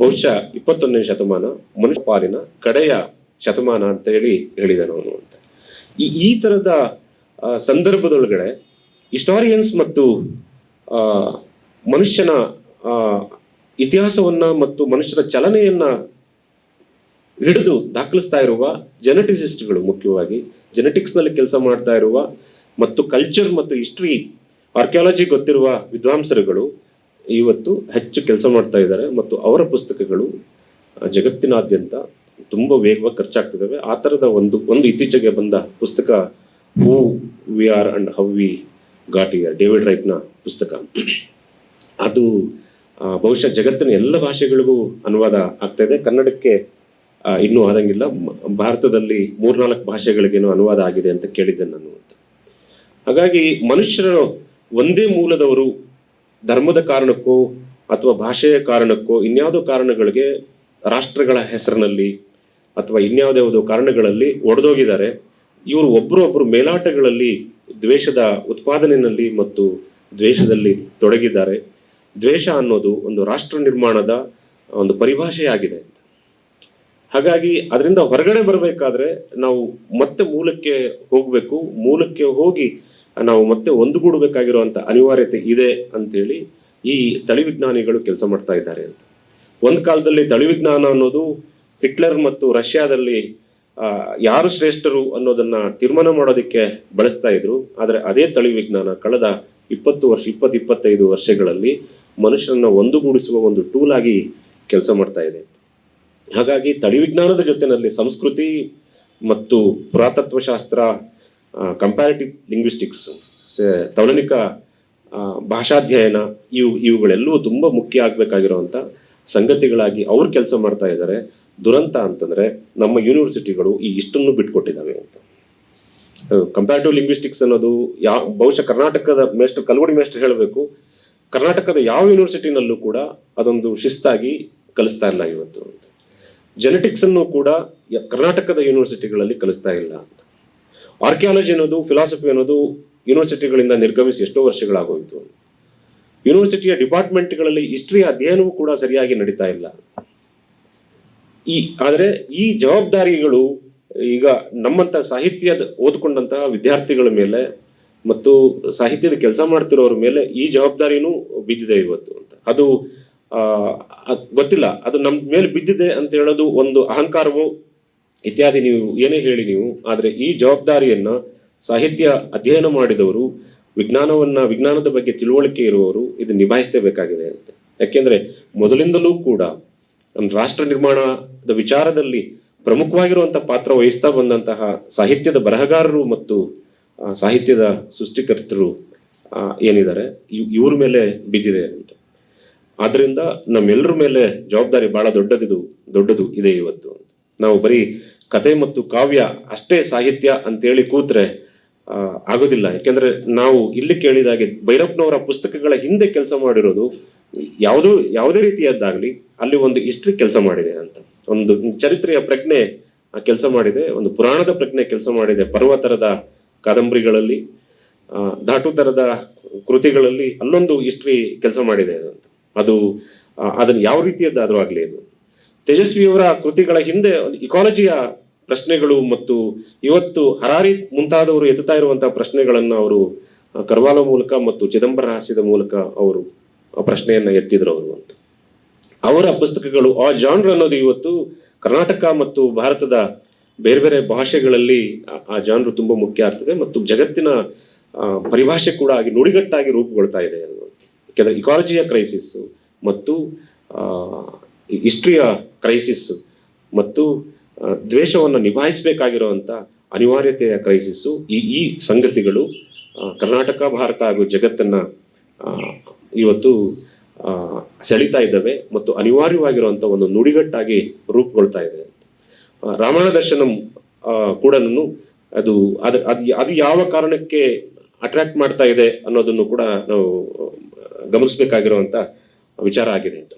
ಬಹುಶಃ ಇಪ್ಪತ್ತೊಂದನೇ ಶತಮಾನ ಮನುಷ್ಯ ಪಾಲಿನ ಕಡೆಯ ಶತಮಾನ ಅಂತ ಹೇಳಿ ಹೇಳಿದಾನೆ ಅವನು ಅಂತ. ಈ ಈ ಥರದ ಸಂದರ್ಭದೊಳಗಡೆ ಹಿಸ್ಟಾರಿಯನ್ಸ್ ಮತ್ತು ಮನುಷ್ಯನ ಇತಿಹಾಸವನ್ನ ಮತ್ತು ಮನುಷ್ಯರ ಚಲನೆಯನ್ನ ಹಿಡಿದು ದಾಖಲಿಸ್ತಾ ಇರುವ ಜೆನೆಟಿಸಿಸ್ಟ್ಗಳು ಮುಖ್ಯವಾಗಿ ಜೆನೆಟಿಕ್ಸ್ನಲ್ಲಿ ಕೆಲಸ ಮಾಡ್ತಾ ಇರುವ ಮತ್ತು ಕಲ್ಚರ್ ಮತ್ತು ಹಿಸ್ಟ್ರಿ ಆರ್ಕಿಯಾಲಜಿ ಗೊತ್ತಿರುವ ವಿದ್ವಾಂಸರುಗಳು ಇವತ್ತು ಹೆಚ್ಚು ಕೆಲಸ ಮಾಡ್ತಾ ಇದ್ದಾರೆ ಮತ್ತು ಅವರ ಪುಸ್ತಕಗಳು ಜಗತ್ತಿನಾದ್ಯಂತ ತುಂಬಾ ವೇಗವಾಗಿ ಖರ್ಚಾಗ್ತಿದ್ದಾವೆ. ಆ ತರದ ಒಂದು ಒಂದು ಇತ್ತೀಚೆಗೆ ಬಂದ ಪುಸ್ತಕ who we are and how we got here David ರೈಟ್ನ ಪುಸ್ತಕ. ಅದು ಬಹುಶಃ ಜಗತ್ತಿನ ಎಲ್ಲ ಭಾಷೆಗಳಿಗೂ ಅನುವಾದ ಆಗ್ತಾ ಇದೆ. ಕನ್ನಡಕ್ಕೆ ಇನ್ನೂ ಆದಂಗಿಲ್ಲ. ಭಾರತದಲ್ಲಿ ಮೂರ್ನಾಲ್ಕು ಭಾಷೆಗಳಿಗೇನು ಅನುವಾದ ಆಗಿದೆ ಅಂತ ಕೇಳಿದ್ದೆ ನಾನು ಹಾಗಾಗಿ ಮನುಷ್ಯರು ಒಂದೇ ಮೂಲದವರು ಧರ್ಮದ ಕಾರಣಕ್ಕೋ ಅಥವಾ ಭಾಷೆಯ ಕಾರಣಕ್ಕೋ ಇನ್ಯಾವುದೋ ಕಾರಣಗಳಿಗೆ ರಾಷ್ಟ್ರಗಳ ಹೆಸರಿನಲ್ಲಿ ಅಥವಾ ಇನ್ಯಾವುದ್ಯಾವುದೋ ಕಾರಣಗಳಲ್ಲಿ ಒಡೆದೋಗಿದ್ದಾರೆ. ಇವರು ಒಬ್ಬರೊಬ್ಬರು ಮೇಲಾಟಗಳಲ್ಲಿ ದ್ವೇಷದ ಉತ್ಪಾದನೆಯಲ್ಲಿ ಮತ್ತು ದ್ವೇಷದಲ್ಲಿ ತೊಡಗಿದ್ದಾರೆ. ದ್ವೇಷ ಅನ್ನೋದು ಒಂದು ರಾಷ್ಟ್ರ ನಿರ್ಮಾಣದ ಒಂದು ಪರಿಭಾಷೆಯಾಗಿದೆ. ಹಾಗಾಗಿ ಅದರಿಂದ ಹೊರಗಡೆ ಬರಬೇಕಾದ್ರೆ ನಾವು ಮತ್ತೆ ಮೂಲಕ್ಕೆ ಹೋಗಬೇಕು, ಮೂಲಕ್ಕೆ ಹೋಗಿ ನಾವು ಮತ್ತೆ ಒಂದುಗೂಡಬೇಕಾಗಿರುವಂತ ಅನಿವಾರ್ಯತೆ ಇದೆ ಅಂತೇಳಿ ಈ ತಳಿ ವಿಜ್ಞಾನಿಗಳು ಕೆಲಸ ಮಾಡ್ತಾ ಇದ್ದಾರೆ ಅಂತ. ಒಂದು ಕಾಲದಲ್ಲಿ ತಳಿ ವಿಜ್ಞಾನ ಅನ್ನೋದು ಹಿಟ್ಲರ್ ಮತ್ತು ರಷ್ಯಾದಲ್ಲಿ ಯಾರು ಶ್ರೇಷ್ಠರು ಅನ್ನೋದನ್ನ ತೀರ್ಮಾನ ಮಾಡೋದಕ್ಕೆ ಬಳಸ್ತಾ ಇದ್ರು. ಆದರೆ ಅದೇ ತಳಿ ವಿಜ್ಞಾನ ಕಳೆದ ಇಪ್ಪತ್ತು ವರ್ಷ, ಇಪ್ಪತ್ತು ಇಪ್ಪತ್ತೈದು ವರ್ಷಗಳಲ್ಲಿ ಮನುಷ್ಯರನ್ನ ಒಂದುಗೂಡಿಸುವ ಒಂದು ಟೂಲ್ ಆಗಿ ಕೆಲಸ ಮಾಡ್ತಾ ಇದೆ. ಹಾಗಾಗಿ ತಳಿವಿಜ್ಞಾನದ ಜೊತೆಯಲ್ಲಿ ಸಂಸ್ಕೃತಿ ಮತ್ತು ಪುರಾತತ್ವಶಾಸ್ತ್ರ ಕಂಪ್ಯಾರಿಟಿವ್ ಲಿಂಗ್ವಿಸ್ಟಿಕ್ಸ್ ತೌಲನಿಕ ಭಾಷಾಧ್ಯಯನ ಇವು, ಇವುಗಳೆಲ್ಲವೂ ತುಂಬ ಮುಖ್ಯ ಆಗಬೇಕಾಗಿರುವಂಥ ಸಂಗತಿಗಳಾಗಿ ಅವ್ರು ಕೆಲಸ ಮಾಡ್ತಾ ಇದ್ದಾರೆ. ದುರಂತ ಅಂತಂದರೆ ನಮ್ಮ ಯೂನಿವರ್ಸಿಟಿಗಳು ಈ ಇಷ್ಟನ್ನು ಬಿಟ್ಕೊಟ್ಟಿದ್ದಾವೆ ಅಂತ. ಕಂಪ್ಯಾರಿಟಿವ್ ಲಿಂಗ್ವಿಸ್ಟಿಕ್ಸ್ ಅನ್ನೋದು ಯಾವ ಬಹುಶಃ ಕರ್ನಾಟಕದ ಮೇಷ್ಟ್ರು, ಕಲ್ಗುಡಿ ಮೇಸ್ಟರ್ ಹೇಳಬೇಕು ಕರ್ನಾಟಕದ ಯಾವ ಯೂನಿವರ್ಸಿಟಿನಲ್ಲೂ ಕೂಡ ಅದೊಂದು ಶಿಸ್ತಾಗಿ ಕಲಿಸ್ತಾ ಇಲ್ಲ ಇವತ್ತು ಜೆನೆಟಿಕ್ಸ್ ಅನ್ನು ಕೂಡ ಕರ್ನಾಟಕದ ಯೂನಿವರ್ಸಿಟಿಗಳಲ್ಲಿ ಕಲಿಸ್ತಾ ಇಲ್ಲ ಅಂತ. ಆರ್ಕಿಯಾಲಜಿ ಅನ್ನೋದು ಫಿಲಾಸಫಿ ಅನ್ನೋದು ಯೂನಿವರ್ಸಿಟಿಗಳಿಂದ ನಿರ್ಗಮಿಸಿ ಎಷ್ಟೋ ವರ್ಷಗಳಾಗೋಯಿತು ಯೂನಿವರ್ಸಿಟಿಯ ಡಿಪಾರ್ಟ್ಮೆಂಟ್ಗಳಲ್ಲಿ ಹಿಸ್ಟ್ರಿ ಅಧ್ಯಯನವೂ ಕೂಡ ಸರಿಯಾಗಿ ನಡೀತಾ ಇಲ್ಲ. ಈ, ಆದರೆ ಈ ಜವಾಬ್ದಾರಿಗಳು ಈಗ ನಮ್ಮಂತ ಸಾಹಿತ್ಯದ, ಓದ್ಕೊಂಡಂತಹ ವಿದ್ಯಾರ್ಥಿಗಳ ಮೇಲೆ ಮತ್ತು ಸಾಹಿತ್ಯದ ಕೆಲಸ ಮಾಡ್ತಿರೋರ ಮೇಲೆ ಈ ಜವಾಬ್ದಾರಿನೂ ಬಿದ್ದಿದೆ ಇವತ್ತು ಅಂತ. ಅದು ಗೊತ್ತಿಲ್ಲ. ಅದು ನಮ್ಮ ಮೇಲೆ ಬಿದ್ದಿದೆ ಅಂತ ಹೇಳೋದು ಒಂದು ಅಹಂಕಾರವೋ ಇತ್ಯಾದಿ ನೀವು ಏನೇ ಹೇಳಿ ನೀವು, ಆದರೆ ಈ ಜವಾಬ್ದಾರಿಯನ್ನ ಸಾಹಿತ್ಯ ಅಧ್ಯಯನ ಮಾಡಿದವರು, ವಿಜ್ಞಾನವನ್ನ, ವಿಜ್ಞಾನದ ಬಗ್ಗೆ ತಿಳುವಳಿಕೆ ಇರುವವರು ಇದು ನಿಭಾಯಿಸಲೇಬೇಕಾಗಿದೆ ಅಂತ. ಯಾಕೆಂದ್ರೆ ಮೊದಲಿಂದಲೂ ಕೂಡ ನಮ್ಮ ರಾಷ್ಟ್ರ ನಿರ್ಮಾಣದ ವಿಚಾರದಲ್ಲಿ ಪ್ರಮುಖವಾಗಿರುವಂತಹ ಪಾತ್ರ ವಹಿಸ್ತಾ ಬಂದಂತಹ ಸಾಹಿತ್ಯದ ಬರಹಗಾರರು ಮತ್ತು ಸಾಹಿತ್ಯದ ಸೃಷ್ಟಿಕರ್ತರು ಏನಿದ್ದಾರೆ, ಇವ್- ಇವ್ರ ಮೇಲೆ ಬಿದ್ದಿದೆ ಅಂತ. ಆದ್ರಿಂದ ನಮ್ಮೆಲ್ಲರ ಮೇಲೆ ಜವಾಬ್ದಾರಿ ಬಹಳ ದೊಡ್ಡದಿದು, ದೊಡ್ಡದು ಇದೆ ಇವತ್ತು. ನಾವು ಬರೀ ಕತೆ ಮತ್ತು ಕಾವ್ಯ ಅಷ್ಟೇ ಸಾಹಿತ್ಯ ಅಂತೇಳಿ ಕೂತ್ರೆ ಆಗೋದಿಲ್ಲ. ಯಾಕೆಂದ್ರೆ ನಾವು ಇಲ್ಲಿ ಕೇಳಿದಾಗೆ ಭೈರಪ್ಪನವರ ಪುಸ್ತಕಗಳ ಹಿಂದೆ ಕೆಲಸ ಮಾಡಿರೋದು ಯಾವುದೂ, ಯಾವುದೇ ರೀತಿಯದ್ದಾಗಲಿ ಅಲ್ಲಿ ಒಂದು ಹಿಸ್ಟ್ರಿ ಕೆಲಸ ಮಾಡಿದೆ ಅಂತ. ಒಂದು ಚರಿತ್ರೆಯ ಪ್ರಜ್ಞೆ ಕೆಲಸ ಮಾಡಿದೆ, ಒಂದು ಪುರಾಣದ ಪ್ರಜ್ಞೆ ಕೆಲಸ ಮಾಡಿದೆ, ಪರ್ವತರದ ಕಾದಂಬರಿಗಳಲ್ಲಿ ಧಾಟು ತರದ ಕೃತಿಗಳಲ್ಲಿ ಅಲ್ಲೊಂದು ಹಿಸ್ಟ್ರಿ ಕೆಲಸ ಮಾಡಿದೆ ಅಂತ. ಅದು ಅದನ್ನು ಯಾವ ರೀತಿಯದ್ದಾದ್ರೂ ಆಗಲಿ ಅದು. ತೇಜಸ್ವಿಯವರ ಕೃತಿಗಳ ಹಿಂದೆ ಒಂದು ಇಕಾಲಜಿಯ ಪ್ರಶ್ನೆಗಳು ಮತ್ತು ಇವತ್ತು ಹರಾರಿ ಮುಂತಾದವರು ಎತ್ತುತ್ತಾ ಇರುವಂತಹ ಪ್ರಶ್ನೆಗಳನ್ನು ಅವರು ಕರ್ವಾಲ ಮೂಲಕ ಮತ್ತು ಚಿದಂಬರ ಹಾಸ್ಯದ ಮೂಲಕ ಅವರು ಪ್ರಶ್ನೆಯನ್ನ ಎತ್ತಿದ್ರು ಅವರು ಅಂತ. ಅವರ ಪುಸ್ತಕಗಳು ಆ ಜಾನ್ರ್ ಅನ್ನೋದು ಇವತ್ತು ಕರ್ನಾಟಕ ಮತ್ತು ಭಾರತದ ಬೇರೆ ಬೇರೆ ಭಾಷೆಗಳಲ್ಲಿ ಆ- ಜಾನರ್ ತುಂಬಾ ಮುಖ್ಯ ಆಗ್ತದೆ ಮತ್ತು ಜಗತ್ತಿನ ಪರಿಭಾಷೆ ಕೂಡ ಆಗಿ ನುಡಿಗಟ್ಟಾಗಿ ರೂಪುಗೊಳ್ತಾ ಇದೆ ಯಾಕೆಂದ್ರೆ ಇಕಾಲಜಿಯ ಕ್ರೈಸಿಸ್ ಮತ್ತು ಹಿಸ್ಟ್ರಿಯ ಕ್ರೈಸಿಸ್ ಮತ್ತು ದ್ವೇಷವನ್ನು ನಿಭಾಯಿಸಬೇಕಾಗಿರುವಂತ ಅನಿವಾರ್ಯತೆಯ ಕ್ರೈಸಿಸ್ಸು ಈ ಈ ಸಂಗತಿಗಳು ಕರ್ನಾಟಕ, ಭಾರತ ಹಾಗೂ ಜಗತ್ತನ್ನ ಇವತ್ತು ಸೆಳಿತಾ ಇದ್ದಾವೆ ಮತ್ತು ಅನಿವಾರ್ಯವಾಗಿರುವಂಥ ಒಂದು ನುಡಿಗಟ್ಟಾಗಿ ರೂಪುಗೊಳ್ತಾ ಇದೆ. ರಾಮಾಯಣ ದರ್ಶನಂ ಕೂಡ ಅದು ಅದು ಅದು ಅದು ಯಾವ ಕಾರಣಕ್ಕೆ ಅಟ್ರಾಕ್ಟ್ ಮಾಡ್ತಾ ಇದೆ ಅನ್ನೋದನ್ನು ಕೂಡ ನಾವು ಗಮನಿಸಬೇಕಾಗಿರುವಂತ ವಿಚಾರ ಆಗಿದೆ ಅಂತ.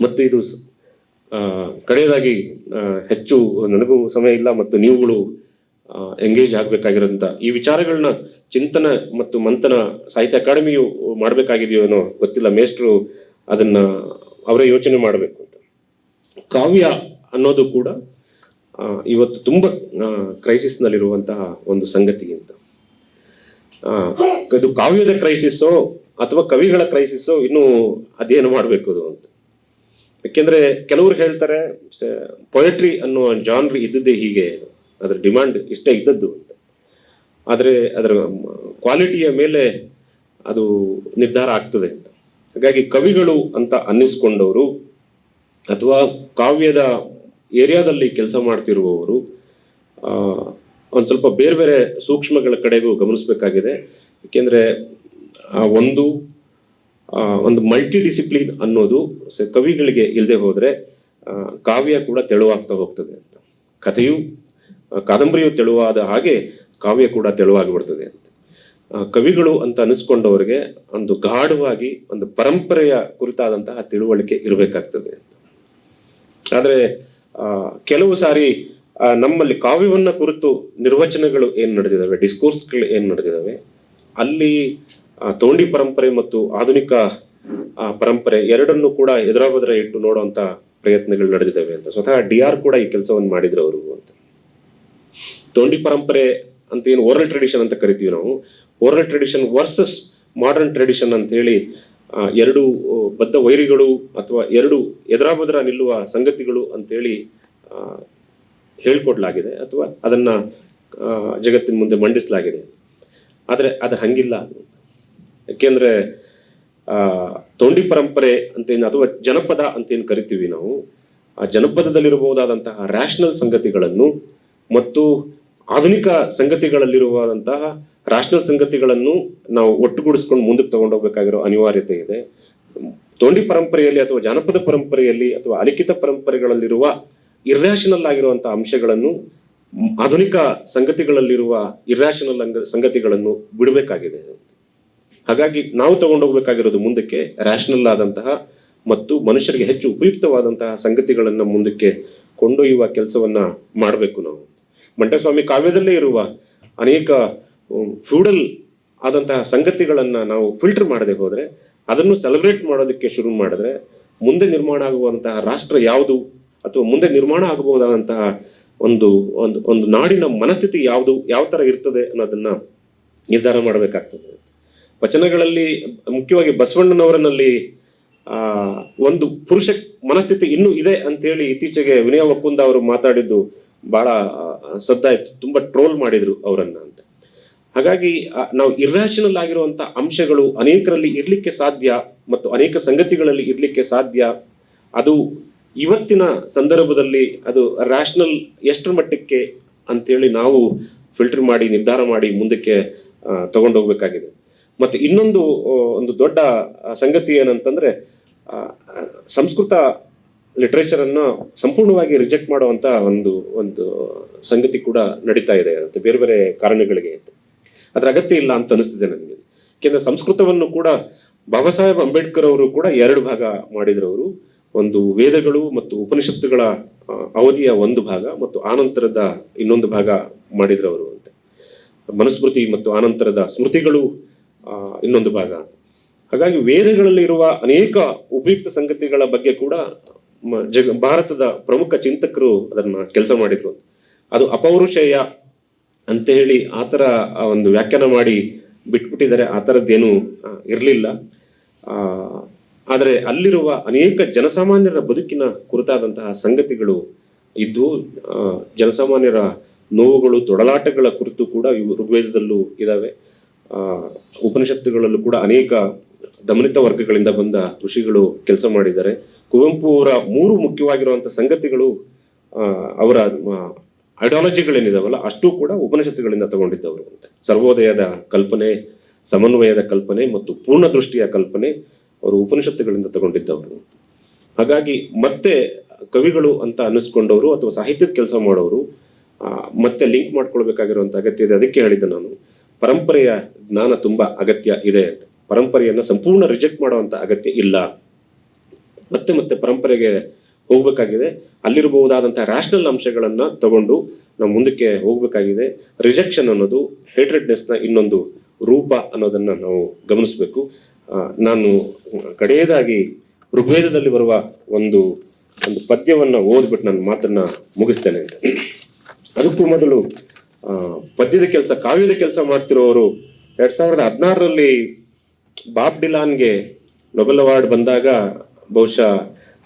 ಮತ್ತು ಇದು ಕಡೆಯದಾಗಿ ಹೆಚ್ಚು ನನಗೂ ಸಮಯ ಇಲ್ಲ ಮತ್ತು ನೀವುಗಳು ಎಂಗೇಜ್ ಆಗಬೇಕಾಗಿರೋಂಥ ಈ ವಿಚಾರಗಳನ್ನ ಚಿಂತನ ಮತ್ತು ಮಂಥನ ಸಾಹಿತ್ಯ ಅಕಾಡೆಮಿಯು ಮಾಡಬೇಕಾಗಿದೆಯೋ ಏನೋ ಗೊತ್ತಿಲ್ಲ, ಮೇಷ್ಟ್ರು ಅದನ್ನ ಅವರೇ ಯೋಚನೆ ಮಾಡಬೇಕು ಅಂತ. ಕಾವ್ಯ ಅನ್ನೋದು ಕೂಡ ಇವತ್ತು ತುಂಬ ಕ್ರೈಸಿಸ್ನಲ್ಲಿರುವಂತಹ ಒಂದು ಸಂಗತಿ ಅಂತ. ಇದು ಕಾವ್ಯದ ಕ್ರೈಸಿಸ್ಸೋ ಅಥವಾ ಕವಿಗಳ ಕ್ರೈಸಿಸ್ಸೋ ಇನ್ನೂ ಅಧ್ಯಯನ ಮಾಡಬೇಕು ಅದು ಅಂತ. ಯಾಕೆಂದ್ರೆ ಕೆಲವರು ಹೇಳ್ತಾರೆ ಪೊಯಟ್ರಿ ಅನ್ನುವ ಜಾನ್ರಿ ಇದ್ದದ್ದೇ ಹೀಗೆ, ಅದರ ಡಿಮ್ಯಾಂಡ್ ಇಷ್ಟೇ ಇದ್ದದ್ದು ಅಂತ. ಆದರೆ ಅದರ ಕ್ವಾಲಿಟಿಯ ಮೇಲೆ ಅದು ನಿರ್ಧಾರ ಆಗ್ತದೆ ಅಂತ. ಹಾಗಾಗಿ ಕವಿಗಳು ಅಂತ ಅನ್ನಿಸ್ಕೊಂಡವರು ಅಥವಾ ಕಾವ್ಯದ ಏರಿಯಾದಲ್ಲಿ ಕೆಲಸ ಮಾಡ್ತಿರುವವರು ಒಂದು ಸ್ವಲ್ಪ ಬೇರೆ ಬೇರೆ ಸೂಕ್ಷ್ಮಗಳ ಕಡೆಗೂ ಗಮನಿಸಬೇಕಾಗಿದೆ. ಏಕೆಂದರೆ ಒಂದು ಒಂದು ಮಲ್ಟಿ ಡಿಸಿಪ್ಲಿನ್ ಅನ್ನೋದು ಕವಿಗಳಿಗೆ ಇಲ್ಲದೆ ಹೋದರೆ ಕಾವ್ಯ ಕೂಡ ತೆಳುವಾಗ್ತಾ ಹೋಗ್ತದೆ ಅಂತ. ಕಥೆಯು ಕಾದಂಬರಿಯು ತೆಳುವಾದ ಹಾಗೆ ಕಾವ್ಯ ಕೂಡ ತೆಳುವಾಗಿಬಿಡ್ತದೆ ಅಂತ. ಕವಿಗಳು ಅಂತ ಅನಿಸ್ಕೊಂಡವರಿಗೆ ಒಂದು ಗಾಢವಾಗಿ, ಒಂದು ಪರಂಪರೆಯ ಕುರಿತಾದಂತಹ ತಿಳುವಳಿಕೆ ಇರಬೇಕಾಗ್ತದೆ ಆದರೆ ಕೆಲವು ಸಾರಿ ನಮ್ಮಲ್ಲಿ ಕಾವ್ಯವನ್ನ ಕುರಿತು ನಿರ್ವಚನಗಳು ಏನ್ ನಡೆದಿದಾವೆ ಡಿಸ್ಕೋರ್ಸ್ಗಳು ಏನ್ ನಡೆದಿದಾವೆ ಅಲ್ಲಿ ತೋಂಡಿ ಪರಂಪರೆ ಮತ್ತು ಆಧುನಿಕ ಪರಂಪರೆ ಎರಡನ್ನು ಕೂಡ ಎದುರಾಬದ್ರ ಇಟ್ಟು ನೋಡುವಂತ ಪ್ರಯತ್ನಗಳು ನಡೆದಿದ್ದಾವೆ ಅಂತ. ಸ್ವತಃ ಡಿ ಆರ್ ಕೂಡ ಈ ಕೆಲಸವನ್ನು ಮಾಡಿದ್ರು ಅವರು ಅಂತ. ತೋಂಡಿ ಪರಂಪರೆ ಅಂತ ಏನು ಓರಲ್ ಟ್ರೆಡಿಷನ್ ಅಂತ ಕರಿತೀವಿ ನಾವು. Oral tradition versus modern tradition ಅಂತ ಹೇಳಿ ಎರಡು ಬದ್ಧ ವೈರಿಗಳು ಅಥವಾ ಎರಡು ಎದುರಾಬದ್ರ ನಿಲ್ಲುವ ಸಂಗತಿಗಳು ಅಂತೇಳಿ ಹೇಳ್ಕೊಡ್ಲಾಗಿದೆ ಅಥವಾ ಅದನ್ನ ಜಗತ್ತಿನ ಮುಂದೆ ಮಂಡಿಸಲಾಗಿದೆ. ಆದರೆ ಅದು ಹಂಗಿಲ್ಲ. ಯಾಕೆಂದ್ರೆ ತೋಂಡಿ ಪರಂಪರೆ ಅಂತೇನು ಅಥವಾ ಜನಪದ ಅಂತೇನು ಕರಿತೀವಿ ನಾವು, ಆ ಜನಪದದಲ್ಲಿರಬಹುದಾದಂತಹ ರ್ಯಾಷನಲ್ ಸಂಗತಿಗಳನ್ನು ಮತ್ತು ಆಧುನಿಕ ಸಂಗತಿಗಳಲ್ಲಿರುವಾದಂತಹ ರ್ಯಾಷನಲ್ ಸಂಗತಿಗಳನ್ನು ನಾವು ಒಟ್ಟುಗೂಡಿಸ್ಕೊಂಡು ಮುಂದಕ್ಕೆ ತಗೊಂಡೋಗ್ಬೇಕಾಗಿರೋ ಅನಿವಾರ್ಯತೆ ಇದೆ. ತೋಂಡಿ ಪರಂಪರೆಯಲ್ಲಿ ಅಥವಾ ಜಾನಪದ ಪರಂಪರೆಯಲ್ಲಿ ಅಥವಾ ಅಲಿಖಿತ ಪರಂಪರೆಗಳಲ್ಲಿರುವ ಇರ್ರ್ಯಾಷನಲ್ ಆಗಿರುವಂತಹ ಅಂಶಗಳನ್ನು, ಆಧುನಿಕ ಸಂಗತಿಗಳಲ್ಲಿರುವ ಇರ್ಯಾಷನಲ್ ಅಂಗ, ಸಂಗತಿಗಳನ್ನು ಬಿಡಬೇಕಾಗಿದೆ. ಹಾಗಾಗಿ ನಾವು ತಗೊಂಡೋಗ್ಬೇಕಾಗಿರೋದು ಮುಂದಕ್ಕೆ ರ್ಯಾಷನಲ್ ಆದಂತಹ ಮತ್ತು ಮನುಷ್ಯರಿಗೆ ಹೆಚ್ಚು ಉಪಯುಕ್ತವಾದಂತಹ ಸಂಗತಿಗಳನ್ನ ಮುಂದಕ್ಕೆ ಕೊಂಡೊಯ್ಯುವ ಕೆಲಸವನ್ನ ಮಾಡಬೇಕು ನಾವು. ಮಂಟಸ್ವಾಮಿ ಕಾವ್ಯದಲ್ಲೇ ಇರುವ ಅನೇಕ ಫ್ಯೂಡಲ್ ಆದಂತಹ ಸಂಗತಿಗಳನ್ನು ನಾವು ಫಿಲ್ಟರ್ ಮಾಡದೆ ಹೋದರೆ, ಅದನ್ನು ಸೆಲೆಬ್ರೇಟ್ ಮಾಡೋದಕ್ಕೆ ಶುರು ಮಾಡಿದ್ರೆ, ಮುಂದೆ ನಿರ್ಮಾಣ ಆಗುವಂತಹ ರಾಷ್ಟ್ರ ಯಾವುದು, ಅಥವಾ ಮುಂದೆ ನಿರ್ಮಾಣ ಆಗಬಹುದಾದಂತಹ ಒಂದು ಒಂದು ಒಂದು ನಾಡಿನ ಮನಸ್ಥಿತಿ ಯಾವುದು, ಯಾವ ತರ ಇರ್ತದೆ ಅನ್ನೋದನ್ನ ನಿರ್ಧಾರ ಮಾಡಬೇಕಾಗ್ತದೆ. ವಚನಗಳಲ್ಲಿ, ಮುಖ್ಯವಾಗಿ ಬಸವಣ್ಣನವರನಲ್ಲಿ ಒಂದು ಪುರುಷ ಮನಸ್ಥಿತಿ ಇನ್ನೂ ಇದೆ ಅಂತೇಳಿ ಇತ್ತೀಚೆಗೆ ವಿನಯ ಒಕ್ಕುಂದ ಅವರು ಮಾತಾಡಿದ್ದು ಬಹಳ ಸದ್ದಾಯ್ತು, ತುಂಬಾ ಟ್ರೋಲ್ ಮಾಡಿದ್ರು ಅವರನ್ನ ಅಂತ. ಹಾಗಾಗಿ ನಾವು ಇರ್ರಾಷನಲ್ ಆಗಿರುವಂತ ಅಂಶಗಳು ಅನೇಕರಲ್ಲಿ ಇರ್ಲಿಕ್ಕೆ ಸಾಧ್ಯ ಮತ್ತು ಅನೇಕ ಸಂಗತಿಗಳಲ್ಲಿ ಇರ್ಲಿಕ್ಕೆ ಸಾಧ್ಯ. ಅದು ಇವತ್ತಿನ ಸಂದರ್ಭದಲ್ಲಿ ಅದು ರ್ಯಾಷನಲ್ ಎಷ್ಟರ ಮಟ್ಟಕ್ಕೆ ಅಂತೇಳಿ ನಾವು ಫಿಲ್ಟರ್ ಮಾಡಿ, ನಿರ್ಧಾರ ಮಾಡಿ ಮುಂದಕ್ಕೆ ತಗೊಂಡು ತಗೊಂಡೋಗ್ಬೇಕಾಗಿದೆ. ಮತ್ತೆ ಇನ್ನೊಂದು ಒಂದು ದೊಡ್ಡ ಸಂಗತಿ ಏನಂತಂದ್ರೆ ಸಂಸ್ಕೃತ ಲಿಟ್ರೇಚರ್ ಅನ್ನು ಸಂಪೂರ್ಣವಾಗಿ ರಿಜೆಕ್ಟ್ ಮಾಡುವಂತ ಒಂದು ಒಂದು ಸಂಗತಿ ಕೂಡ ನಡೀತಾ ಇದೆ. ಅಂತ ಬೇರೆ ಬೇರೆ ಕಾರಣಗಳಿಗೆ ಅದ್ರ ಅಗತ್ಯ ಇಲ್ಲ ಅಂತ ಅನಿಸ್ತಿದೆ ನನಗೆ. ಯಾಕೆಂದ್ರೆ ಸಂಸ್ಕೃತವನ್ನು ಕೂಡ ಬಾಬಾ ಸಾಹೇಬ್ ಅಂಬೇಡ್ಕರ್ ಅವರು ಕೂಡ ಎರಡು ಭಾಗ ಮಾಡಿದ್ರು ಅವರು ಒಂದು ವೇದಗಳು ಮತ್ತು ಉಪನಿಷತ್ತುಗಳ ಅವಧಿಯ ಒಂದು ಭಾಗ ಮತ್ತು ಆನಂತರದ ಇನ್ನೊಂದು ಭಾಗ ಮಾಡಿದ್ರು ಅವರು ಅಂತ. ಮನುಸ್ಮೃತಿ ಮತ್ತು ಆನಂತರದ ಸ್ಮೃತಿಗಳು ಇನ್ನೊಂದು ಭಾಗ. ಹಾಗಾಗಿ ವೇದಗಳಲ್ಲಿರುವ ಅನೇಕ ಉಪಯುಕ್ತ ಸಂಗತಿಗಳ ಬಗ್ಗೆ ಕೂಡ ಜಗ, ಭಾರತದ ಪ್ರಮುಖ ಚಿಂತಕರು ಅದನ್ನ ಕೆಲಸ ಮಾಡಿದ್ರು ಅದು ಅಪೌರುಷೇಯ ಅಂತ ಹೇಳಿ ಆ ಒಂದು ವ್ಯಾಖ್ಯಾನ ಮಾಡಿ ಬಿಟ್ಬಿಟ್ಟಿದ್ದಾರೆ. ಆ ಥರದ್ದೇನು ಇರಲಿಲ್ಲ. ಆದರೆ ಅಲ್ಲಿರುವ ಅನೇಕ ಜನಸಾಮಾನ್ಯರ ಬದುಕಿನ ಕುರಿತಾದಂತಹ ಸಂಗತಿಗಳು ಇದ್ದು ಜನಸಾಮಾನ್ಯರ ನೋವುಗಳು, ತೊಡಲಾಟಗಳ ಕುರಿತು ಕೂಡ ಋಗ್ವೇದದಲ್ಲೂ ಇದ್ದಾವೆ ಉಪನಿಷತ್ತುಗಳಲ್ಲೂ ಕೂಡ ಅನೇಕ ದಮನಿತ ವರ್ಗಗಳಿಂದ ಬಂದ ಋಷಿಗಳು ಕೆಲಸ ಮಾಡಿದ್ದಾರೆ. ಕುವೆಂಪು ಅವರ ಮೂರು ಮುಖ್ಯವಾಗಿರುವಂಥ ಸಂಗತಿಗಳು ಅವರ ಐಡಿಯಾಲಜಿಗಳೇನಿದಾವಲ್ಲ, ಅಷ್ಟು ಕೂಡ ಉಪನಿಷತ್ತುಗಳಿಂದ ತಗೊಂಡಿದ್ದವರು ಅಂತ. ಸರ್ವೋದಯದ ಕಲ್ಪನೆ, ಸಮನ್ವಯದ ಕಲ್ಪನೆ ಮತ್ತು ಪೂರ್ಣ ದೃಷ್ಟಿಯ ಕಲ್ಪನೆ ಅವರು ಉಪನಿಷತ್ತುಗಳಿಂದ ತಗೊಂಡಿದ್ದವರು ಹಾಗಾಗಿ ಮತ್ತೆ ಕವಿಗಳು ಅಂತ ಅನ್ನಿಸ್ಕೊಂಡವರು ಅಥವಾ ಸಾಹಿತ್ಯದ ಕೆಲಸ ಮಾಡೋರು ಮತ್ತೆ ಲಿಂಕ್ ಮಾಡ್ಕೊಳ್ಬೇಕಾಗಿರುವಂಥ ಅಗತ್ಯ ಇದೆ. ಅದಕ್ಕೆ ಹೇಳಿದ್ದೆ ನಾನು, ಪರಂಪರೆಯ ಜ್ಞಾನ ತುಂಬಾ ಅಗತ್ಯ ಇದೆ ಪರಂಪರೆಯನ್ನ ಸಂಪೂರ್ಣ ರಿಜೆಕ್ಟ್ ಮಾಡುವಂಥ ಅಗತ್ಯ ಇಲ್ಲ. ಮತ್ತೆ ಮತ್ತೆ ಪರಂಪರೆಗೆ ಹೋಗ್ಬೇಕಾಗಿದೆ. ಅಲ್ಲಿರಬಹುದಾದಂತಹ ರ್ಯಾಷನಲ್ ಅಂಶಗಳನ್ನು ತಗೊಂಡು ನಾವು ಮುಂದಕ್ಕೆ ಹೋಗ್ಬೇಕಾಗಿದೆ. ರಿಜೆಕ್ಷನ್ ಅನ್ನೋದು ಹೇಟ್ರೆಡ್ನೆಸ್ನ ಇನ್ನೊಂದು ರೂಪ ಅನ್ನೋದನ್ನ ನಾವು ಗಮನಿಸಬೇಕು. ನಾನು ಕಡೆಯದಾಗಿ ಋಗ್ವೇದದಲ್ಲಿ ಬರುವ ಒಂದು ಒಂದು ಪದ್ಯವನ್ನ ಓದ್ಬಿಟ್ಟು ನನ್ನ ಮಾತನ್ನ ಮುಗಿಸ್ತೇನೆ. ಅದಕ್ಕೂ ಮೊದಲು ಪದ್ಯದ ಕೆಲಸ, ಕಾವ್ಯದ ಕೆಲಸ ಮಾಡ್ತಿರೋರು ಎರಡ್ ಸಾವಿರದ ಹದಿನಾರರಲ್ಲಿ ಬಾಬ್ ಡಿಲಾನ್ಗೆ ನೊಬೆಲ್ ಅವಾರ್ಡ್ ಬಂದಾಗ ಬಹುಶಃ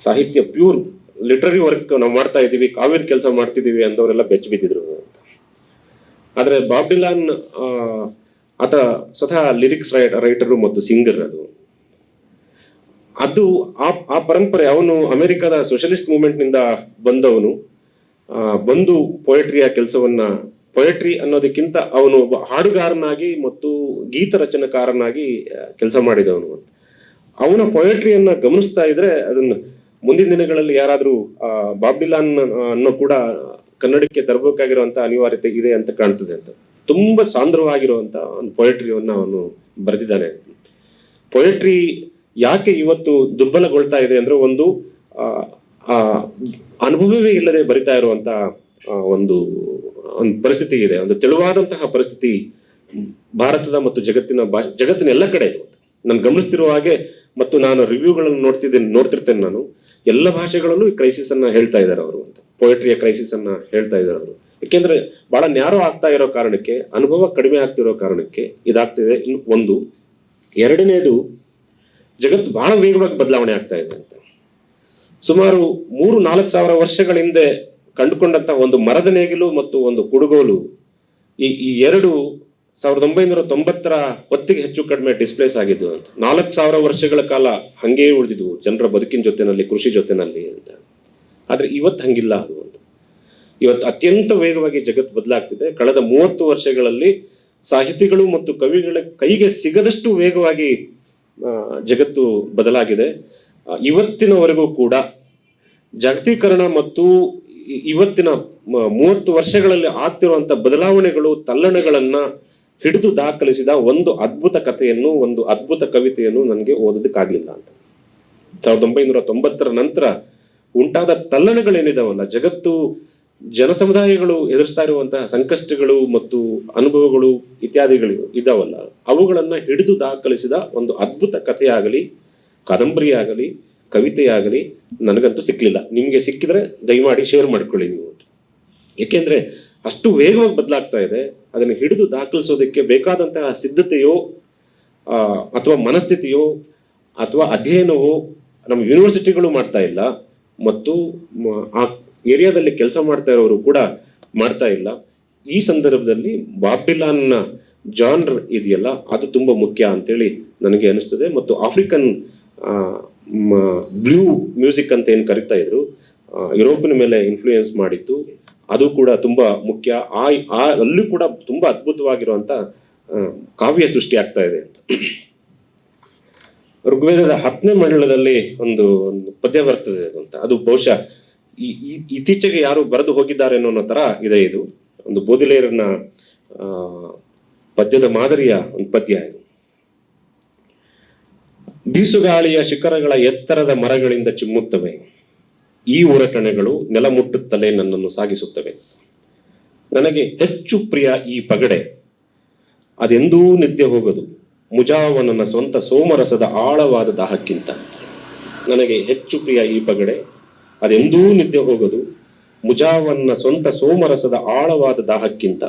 ಸಾಹಿತ್ಯ ಪ್ಯೂರ್ ಲಿಟ್ರರಿ ವರ್ಕ್ ನಾವು ಮಾಡ್ತಾ ಇದ್ದೀವಿ ಕಾವ್ಯದ ಕೆಲಸ ಮಾಡ್ತಿದ್ದೀವಿ ಅಂದವರೆಲ್ಲ ಬೆಚ್ಚ ಬಿದ್ದಿದ್ರು ಆದ್ರೆ ಬಾಬ್ ಡಿಲಾನ್ ಆ, ಆತ ಸ್ವತಃ ಲಿರಿಕ್ಸ್ ರೈಟರು ಮತ್ತು ಸಿಂಗರ್ ಅದು. ಅದು ಆ ಆ ಪರಂಪರೆ ಅವನು ಅಮೆರಿಕದ ಸೋಷಲಿಸ್ಟ್ ಮೂವ್ಮೆಂಟ್ನಿಂದ ಬಂದವನು. ಬಂದು ಪೊಯೆಟ್ರಿಯ ಕೆಲಸವನ್ನ ಪೊಯೆಟ್ರಿ ಅನ್ನೋದಕ್ಕಿಂತ ಅವನು ಒಬ್ಬ ಹಾಡುಗಾರನಾಗಿ ಮತ್ತು ಗೀತ ರಚನಕಾರನಾಗಿ ಕೆಲಸ ಮಾಡಿದವನು. ಅವನ ಪೊಯೆಟ್ರಿಯನ್ನು ಗಮನಿಸ್ತಾ ಇದ್ರೆ ಅದನ್ನ ಮುಂದಿನ ದಿನಗಳಲ್ಲಿ ಯಾರಾದರೂ ಬಾಬ್ಡಿಲಾನ್ ಅನ್ನೋ ಕೂಡ ಕನ್ನಡಕ್ಕೆ ತರಬೇಕಾಗಿರುವಂತ ಅನಿವಾರ್ಯತೆ ಇದೆ ಅಂತ ಕಾಣ್ತದೆ ಅಂತ. ತುಂಬಾ ಸಾಂದ್ರವಾಗಿರುವಂತ ಒಂದು ಪೊಯೆಟ್ರಿಯನ್ನ ಅವನು ಬರೆದಿದ್ದಾನೆ. ಪೊಯೆಟ್ರಿ ಯಾಕೆ ಇವತ್ತು ದುರ್ಬಲಗೊಳ್ತಾ ಇದೆ ಅಂದ್ರೆ ಒಂದು ಆ, ಅನುಭವವೇ ಇಲ್ಲದೆ ಬರಿತಾ ಇರುವಂತ ಒಂದು ಒಂದು ಪರಿಸ್ಥಿತಿ ಇದೆ. ಒಂದು ತೆಳುವಾದಂತಹ ಪರಿಸ್ಥಿತಿ ಭಾರತದ ಮತ್ತು ಜಗತ್ತಿನ ಜಗತ್ತಿನ ಎಲ್ಲ ಕಡೆ ನಾನು ಗಮನಿಸ್ತಿರುವ ಹಾಗೆ ಮತ್ತು ನಾನು ರಿವ್ಯೂಗಳನ್ನು ನೋಡ್ತಿದ್ದೇನೆ ನೋಡ್ತಿರ್ತೇನೆ ನಾನು. ಎಲ್ಲ ಭಾಷೆಗಳಲ್ಲೂ ಈ ಕ್ರೈಸಿಸ್ ಅನ್ನ ಹೇಳ್ತಾ ಇದ್ದಾರೆ ಅವರು ಅಂತ. ಪೊಯೆಟ್ರಿಯ ಕ್ರೈಸಿಸ್ ಅನ್ನ ಹೇಳ್ತಾ ಇದ್ದಾರೆ ಅವರು. ಯಾಕೆಂದ್ರೆ ಬಹಳ ನ್ಯಾರೋ ಆಗ್ತಾ ಇರೋ ಕಾರಣಕ್ಕೆ, ಅನುಭವ ಕಡಿಮೆ ಆಗ್ತಿರೋ ಕಾರಣಕ್ಕೆ ಇದಾಗ್ತಿದೆ ಇನ್ನು ಒಂದು. ಎರಡನೇದು, ಜಗತ್ತು ಬಹಳ ವೇಗವಾಗಿ ಬದಲಾವಣೆ ಆಗ್ತಾ ಇದೆ ಅಂತ. ಸುಮಾರು ಮೂರು, ನಾಲ್ಕು ಸಾವಿರ ವರ್ಷಗಳ ಹಿಂದೆ ಕಂಡುಕೊಂಡಂತ ಒಂದು ಮರದ ನೇಗಿಲು ಮತ್ತು ಒಂದು ಕುಡುಗೋಲು ಈ ಈ ಎರಡು ಸಾವಿರದ ಒಂಬೈನೂರ ತೊಂಬತ್ತರ ಹೊತ್ತಿಗೆ ಹೆಚ್ಚು ಕಡಿಮೆ ಡಿಸ್ಪ್ಲೇಸ್ ಆಗಿದ್ದು ಅಂತ. ನಾಲ್ಕು ಸಾವಿರ ವರ್ಷಗಳ ಕಾಲ ಹಂಗೇ ಉಳಿದಿದ್ವು ಜನರ ಬದುಕಿನ ಜೊತೆನಲ್ಲಿ, ಕೃಷಿ ಜೊತೆನಲ್ಲಿ ಅಂತ. ಆದರೆ ಇವತ್ತು ಹಂಗಿಲ್ಲ ಅದು ಅಂತ. ಇವತ್ತು ಅತ್ಯಂತ ವೇಗವಾಗಿ ಜಗತ್ತು ಬದಲಾಗ್ತಿದೆ. ಕಳೆದ ಮೂವತ್ತು ವರ್ಷಗಳಲ್ಲಿ ಸಾಹಿತಿಗಳು ಮತ್ತು ಕವಿಗಳ ಕೈಗೆ ಸಿಗದಷ್ಟು ವೇಗವಾಗಿ ಜಗತ್ತು ಬದಲಾಗಿದೆ. ಇವತ್ತಿನವರೆಗೂ ಕೂಡ ಜಾಗತೀಕರಣ ಮತ್ತು ಇವತ್ತಿನ ಮೂವತ್ತು ವರ್ಷಗಳಲ್ಲಿ ಆಗ್ತಿರುವಂತ ಬದಲಾವಣೆಗಳು, ತಲ್ಲಣಗಳನ್ನ ಹಿಡಿದು ದಾಖಲಿಸಿದ ಒಂದು ಅದ್ಭುತ ಕಥೆಯನ್ನು, ಒಂದು ಅದ್ಭುತ ಕವಿತೆಯನ್ನು ನನಗೆ ಓದೋದಕ್ಕಾಗಲಿಲ್ಲ ಅಂತ. ಸಾವಿರದ ಒಂಬೈನೂರ ತೊಂಬತ್ತರ ನಂತರ ಉಂಟಾದ ತಲ್ಲಣಗಳೇನಿದಾವಲ್ಲ, ಜಗತ್ತು ಜನ ಸಮುದಾಯಗಳು ಎದುರಿಸ್ತಾ ಇರುವಂತಹ ಸಂಕಷ್ಟಗಳು ಮತ್ತು ಅನುಭವಗಳು ಇತ್ಯಾದಿಗಳು ಇದಾವಲ್ಲ, ಅವುಗಳನ್ನ ಹಿಡಿದು ದಾಖಲಿಸಿದ ಒಂದು ಅದ್ಭುತ ಕಥೆಯಾಗಲಿ, ಕಾದಂಬರಿಯಾಗಲಿ, ಕವಿತೆಯಾಗಲಿ ನನಗಂತೂ ಸಿಕ್ಕಲಿಲ್ಲ ನಿಮಗೆ ಸಿಕ್ಕಿದ್ರೆ ದಯಮಾಡಿ ಶೇರ್ ಮಾಡ್ಕೊಳ್ಳಿ ನೀವು ಏಕೆಂದ್ರೆ ಅಷ್ಟು ವೇಗವಾಗಿ ಬದಲಾಗ್ತಾ ಇದೆ, ಅದನ್ನು ಹಿಡಿದು ದಾಖಲಿಸೋದಕ್ಕೆ ಬೇಕಾದಂತಹ ಸಿದ್ಧತೆಯೋ ಅಥವಾ ಮನಸ್ಥಿತಿಯೋ, ಅಥವಾ ಅಧ್ಯಯನವೋ ನಮ್ಮ ಯೂನಿವರ್ಸಿಟಿಗಳು ಮಾಡ್ತಾ ಇಲ್ಲ. ಮತ್ತು ಆ ಏರಿಯಾದಲ್ಲಿ ಕೆಲಸ ಮಾಡ್ತಾ ಇರೋರು ಕೂಡ ಮಾಡ್ತಾ ಇಲ್ಲ. ಈ ಸಂದರ್ಭದಲ್ಲಿ ಬಾಬಿಲಾನ್ನ ಜಾನ್ರ್ ಇದೆಯಲ್ಲ, ಅದು ತುಂಬಾ ಮುಖ್ಯ ಅಂತೇಳಿ ನನಗೆ ಅನಿಸ್ತದೆ. ಮತ್ತು ಆಫ್ರಿಕನ್ ಬ್ಲೂ ಮ್ಯೂಸಿಕ್ ಅಂತ ಏನು ಕರಿತಾ ಇದ್ರು ಯುರೋಪಿನ ಮೇಲೆ ಇನ್ಫ್ಲೂಯೆನ್ಸ್ ಮಾಡಿತ್ತು ಅದು ಕೂಡ ತುಂಬಾ ಮುಖ್ಯ. ಆ ಅಲ್ಲೂ ಕೂಡ ತುಂಬಾ ಅದ್ಭುತವಾಗಿರುವಂತ ಕಾವ್ಯ ಸೃಷ್ಟಿ ಆಗ್ತಾ ಇದೆ ಅಂತ. ಋಗ್ವೇದದ ಹತ್ತನೇ ಮಂಡಲದಲ್ಲಿ ಒಂದು ಪದ್ಯ ಬರ್ತದೆ ಅಂತ. ಅದು ಬಹುಶಃ ಇತ್ತೀಚೆಗೆ ಯಾರು ಬರೆದು ಹೋಗಿದ್ದಾರೆ ಅನ್ನೋ ತರ ಇದೆ ಇದು. ಒಂದು ಬೋಧಿಲೇರನ ಪದ್ಯದ ಮಾದರಿಯ ಒಂದು ಪದ್ಯ ಇದು. ಬೀಸುಗಾಳಿಯ ಶಿಖರಗಳ ಎತ್ತರದ ಮರಗಳಿಂದ ಚಿಮ್ಮುತ್ತವೆ. ಈ ಉರಟಣೆಗಳು ನೆಲ ಮುಟ್ಟುತ್ತಲೇ ನನ್ನನ್ನು ಸಾಗಿಸುತ್ತವೆ. ನನಗೆ ಹೆಚ್ಚು ಪ್ರಿಯ ಈ ಪಗಡೆ. ಅದೆಂದೂ ನಿದ್ದೆ ಹೋಗದು. ಮುಜಾವನನ ಸ್ವಂತ ಸೋಮರಸದ ಆಳವಾದ ದಾಹಕ್ಕಿಂತ. ನನಗೆ ಹೆಚ್ಚು ಪ್ರಿಯ ಈ ಪಗಡೆ. ಅದೆಂದೂ ನಿದ್ದೆ ಹೋಗದು. ಮುಜಾವನ್ನ ಸ್ವಂತ ಸೋಮರಸದ ಆಳವಾದ ದಾಹಕ್ಕಿಂತ.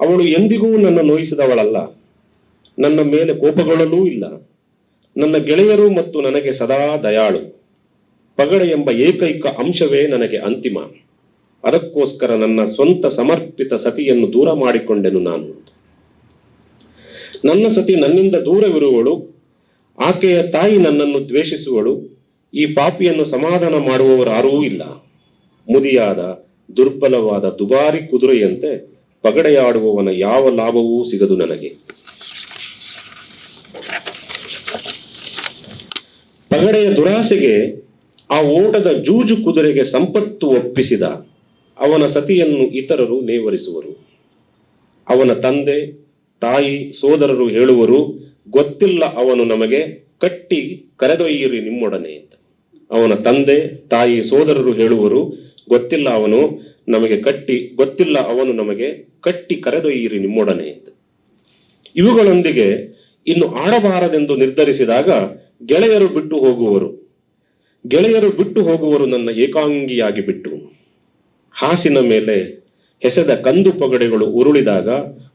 ಅವಳು ಎಂದಿಗೂ ನನ್ನ ನೋಯಿಸಿದವಳಲ್ಲ. ನನ್ನ ಮೇಲೆ ಕೋಪಗೊಳ್ಳಲೂ ಇಲ್ಲ. ನನ್ನ ಗೆಳೆಯರು ಮತ್ತು ನನಗೆ ಸದಾ ದಯಾಳು. ಪಗಡೆ ಎಂಬ ಏಕೈಕ ಅಂಶವೇ ನನಗೆ ಅಂತಿಮ. ಅದಕ್ಕೋಸ್ಕರ ನನ್ನ ಸ್ವಂತ ಸಮರ್ಪಿತ ಸತಿಯನ್ನು ದೂರ ಮಾಡಿಕೊಂಡೆನು ನಾನು. ನನ್ನ ಸತಿ ನನ್ನಿಂದ ದೂರವಿರುವಳು, ಆಕೆಯ ತಾಯಿ ನನ್ನನ್ನು ದ್ವೇಷಿಸುವಳು, ಈ ಪಾಪಿಯನ್ನು ಸಮಾಧಾನ ಮಾಡುವವರಾರೂ ಇಲ್ಲ. ಮುದಿಯಾದ, ದುರ್ಬಲವಾದ ದುಬಾರಿ ಕುದುರೆಯಂತೆ ಪಗಡೆಯಾಡುವವನ ಯಾವ ಲಾಭವೂ ಸಿಗದು ನನಗೆ. ಪಗಡೆಯ ದುರಾಸೆಗೆ ಆ ಓಟದ ಜೂಜು ಕುದುರೆಗೆ ಸಂಪತ್ತು ಒಪ್ಪಿಸಿದ ಅವನ ಸತಿಯನ್ನು ಇತರರು ನೇವರಿಸುವರು. ಅವನ ತಂದೆ, ತಾಯಿ, ಸೋದರರು ಹೇಳುವರು, ಗೊತ್ತಿಲ್ಲ ಅವನು ನಮಗೆ, ಕಟ್ಟಿ ಕರೆದೊಯ್ಯಿರಿ ನಿಮ್ಮೊಡನೆ ಅಂತ. ಅವನ ತಂದೆ, ತಾಯಿ, ಸೋದರರು ಹೇಳುವರು, ಗೊತ್ತಿಲ್ಲ ಅವನು ನಮಗೆ ಕಟ್ಟಿ, ಗೊತ್ತಿಲ್ಲ ಅವನು ನಮಗೆ ಕಟ್ಟಿ ಕರೆದೊಯ್ಯಿರಿ ನಿಮ್ಮೊಡನೆ ಅಂತ. ಇವುಗಳೊಂದಿಗೆ ಇನ್ನು ಆಡಬಾರದೆಂದು ನಿರ್ಧರಿಸಿದಾಗ ಗೆಳೆಯರು ಬಿಟ್ಟು ಹೋಗುವರು. ಗೆಳೆಯರು ಬಿಟ್ಟು ಹೋಗುವರು ನನ್ನ ಏಕಾಂಗಿಯಾಗಿ ಬಿಟ್ಟು ಹಾಸಿನ ಮೇಲೆ ಹೆಸೆದ ಕಂದು ಪಗಡೆಗಳು ಉರುಳಿದಾಗ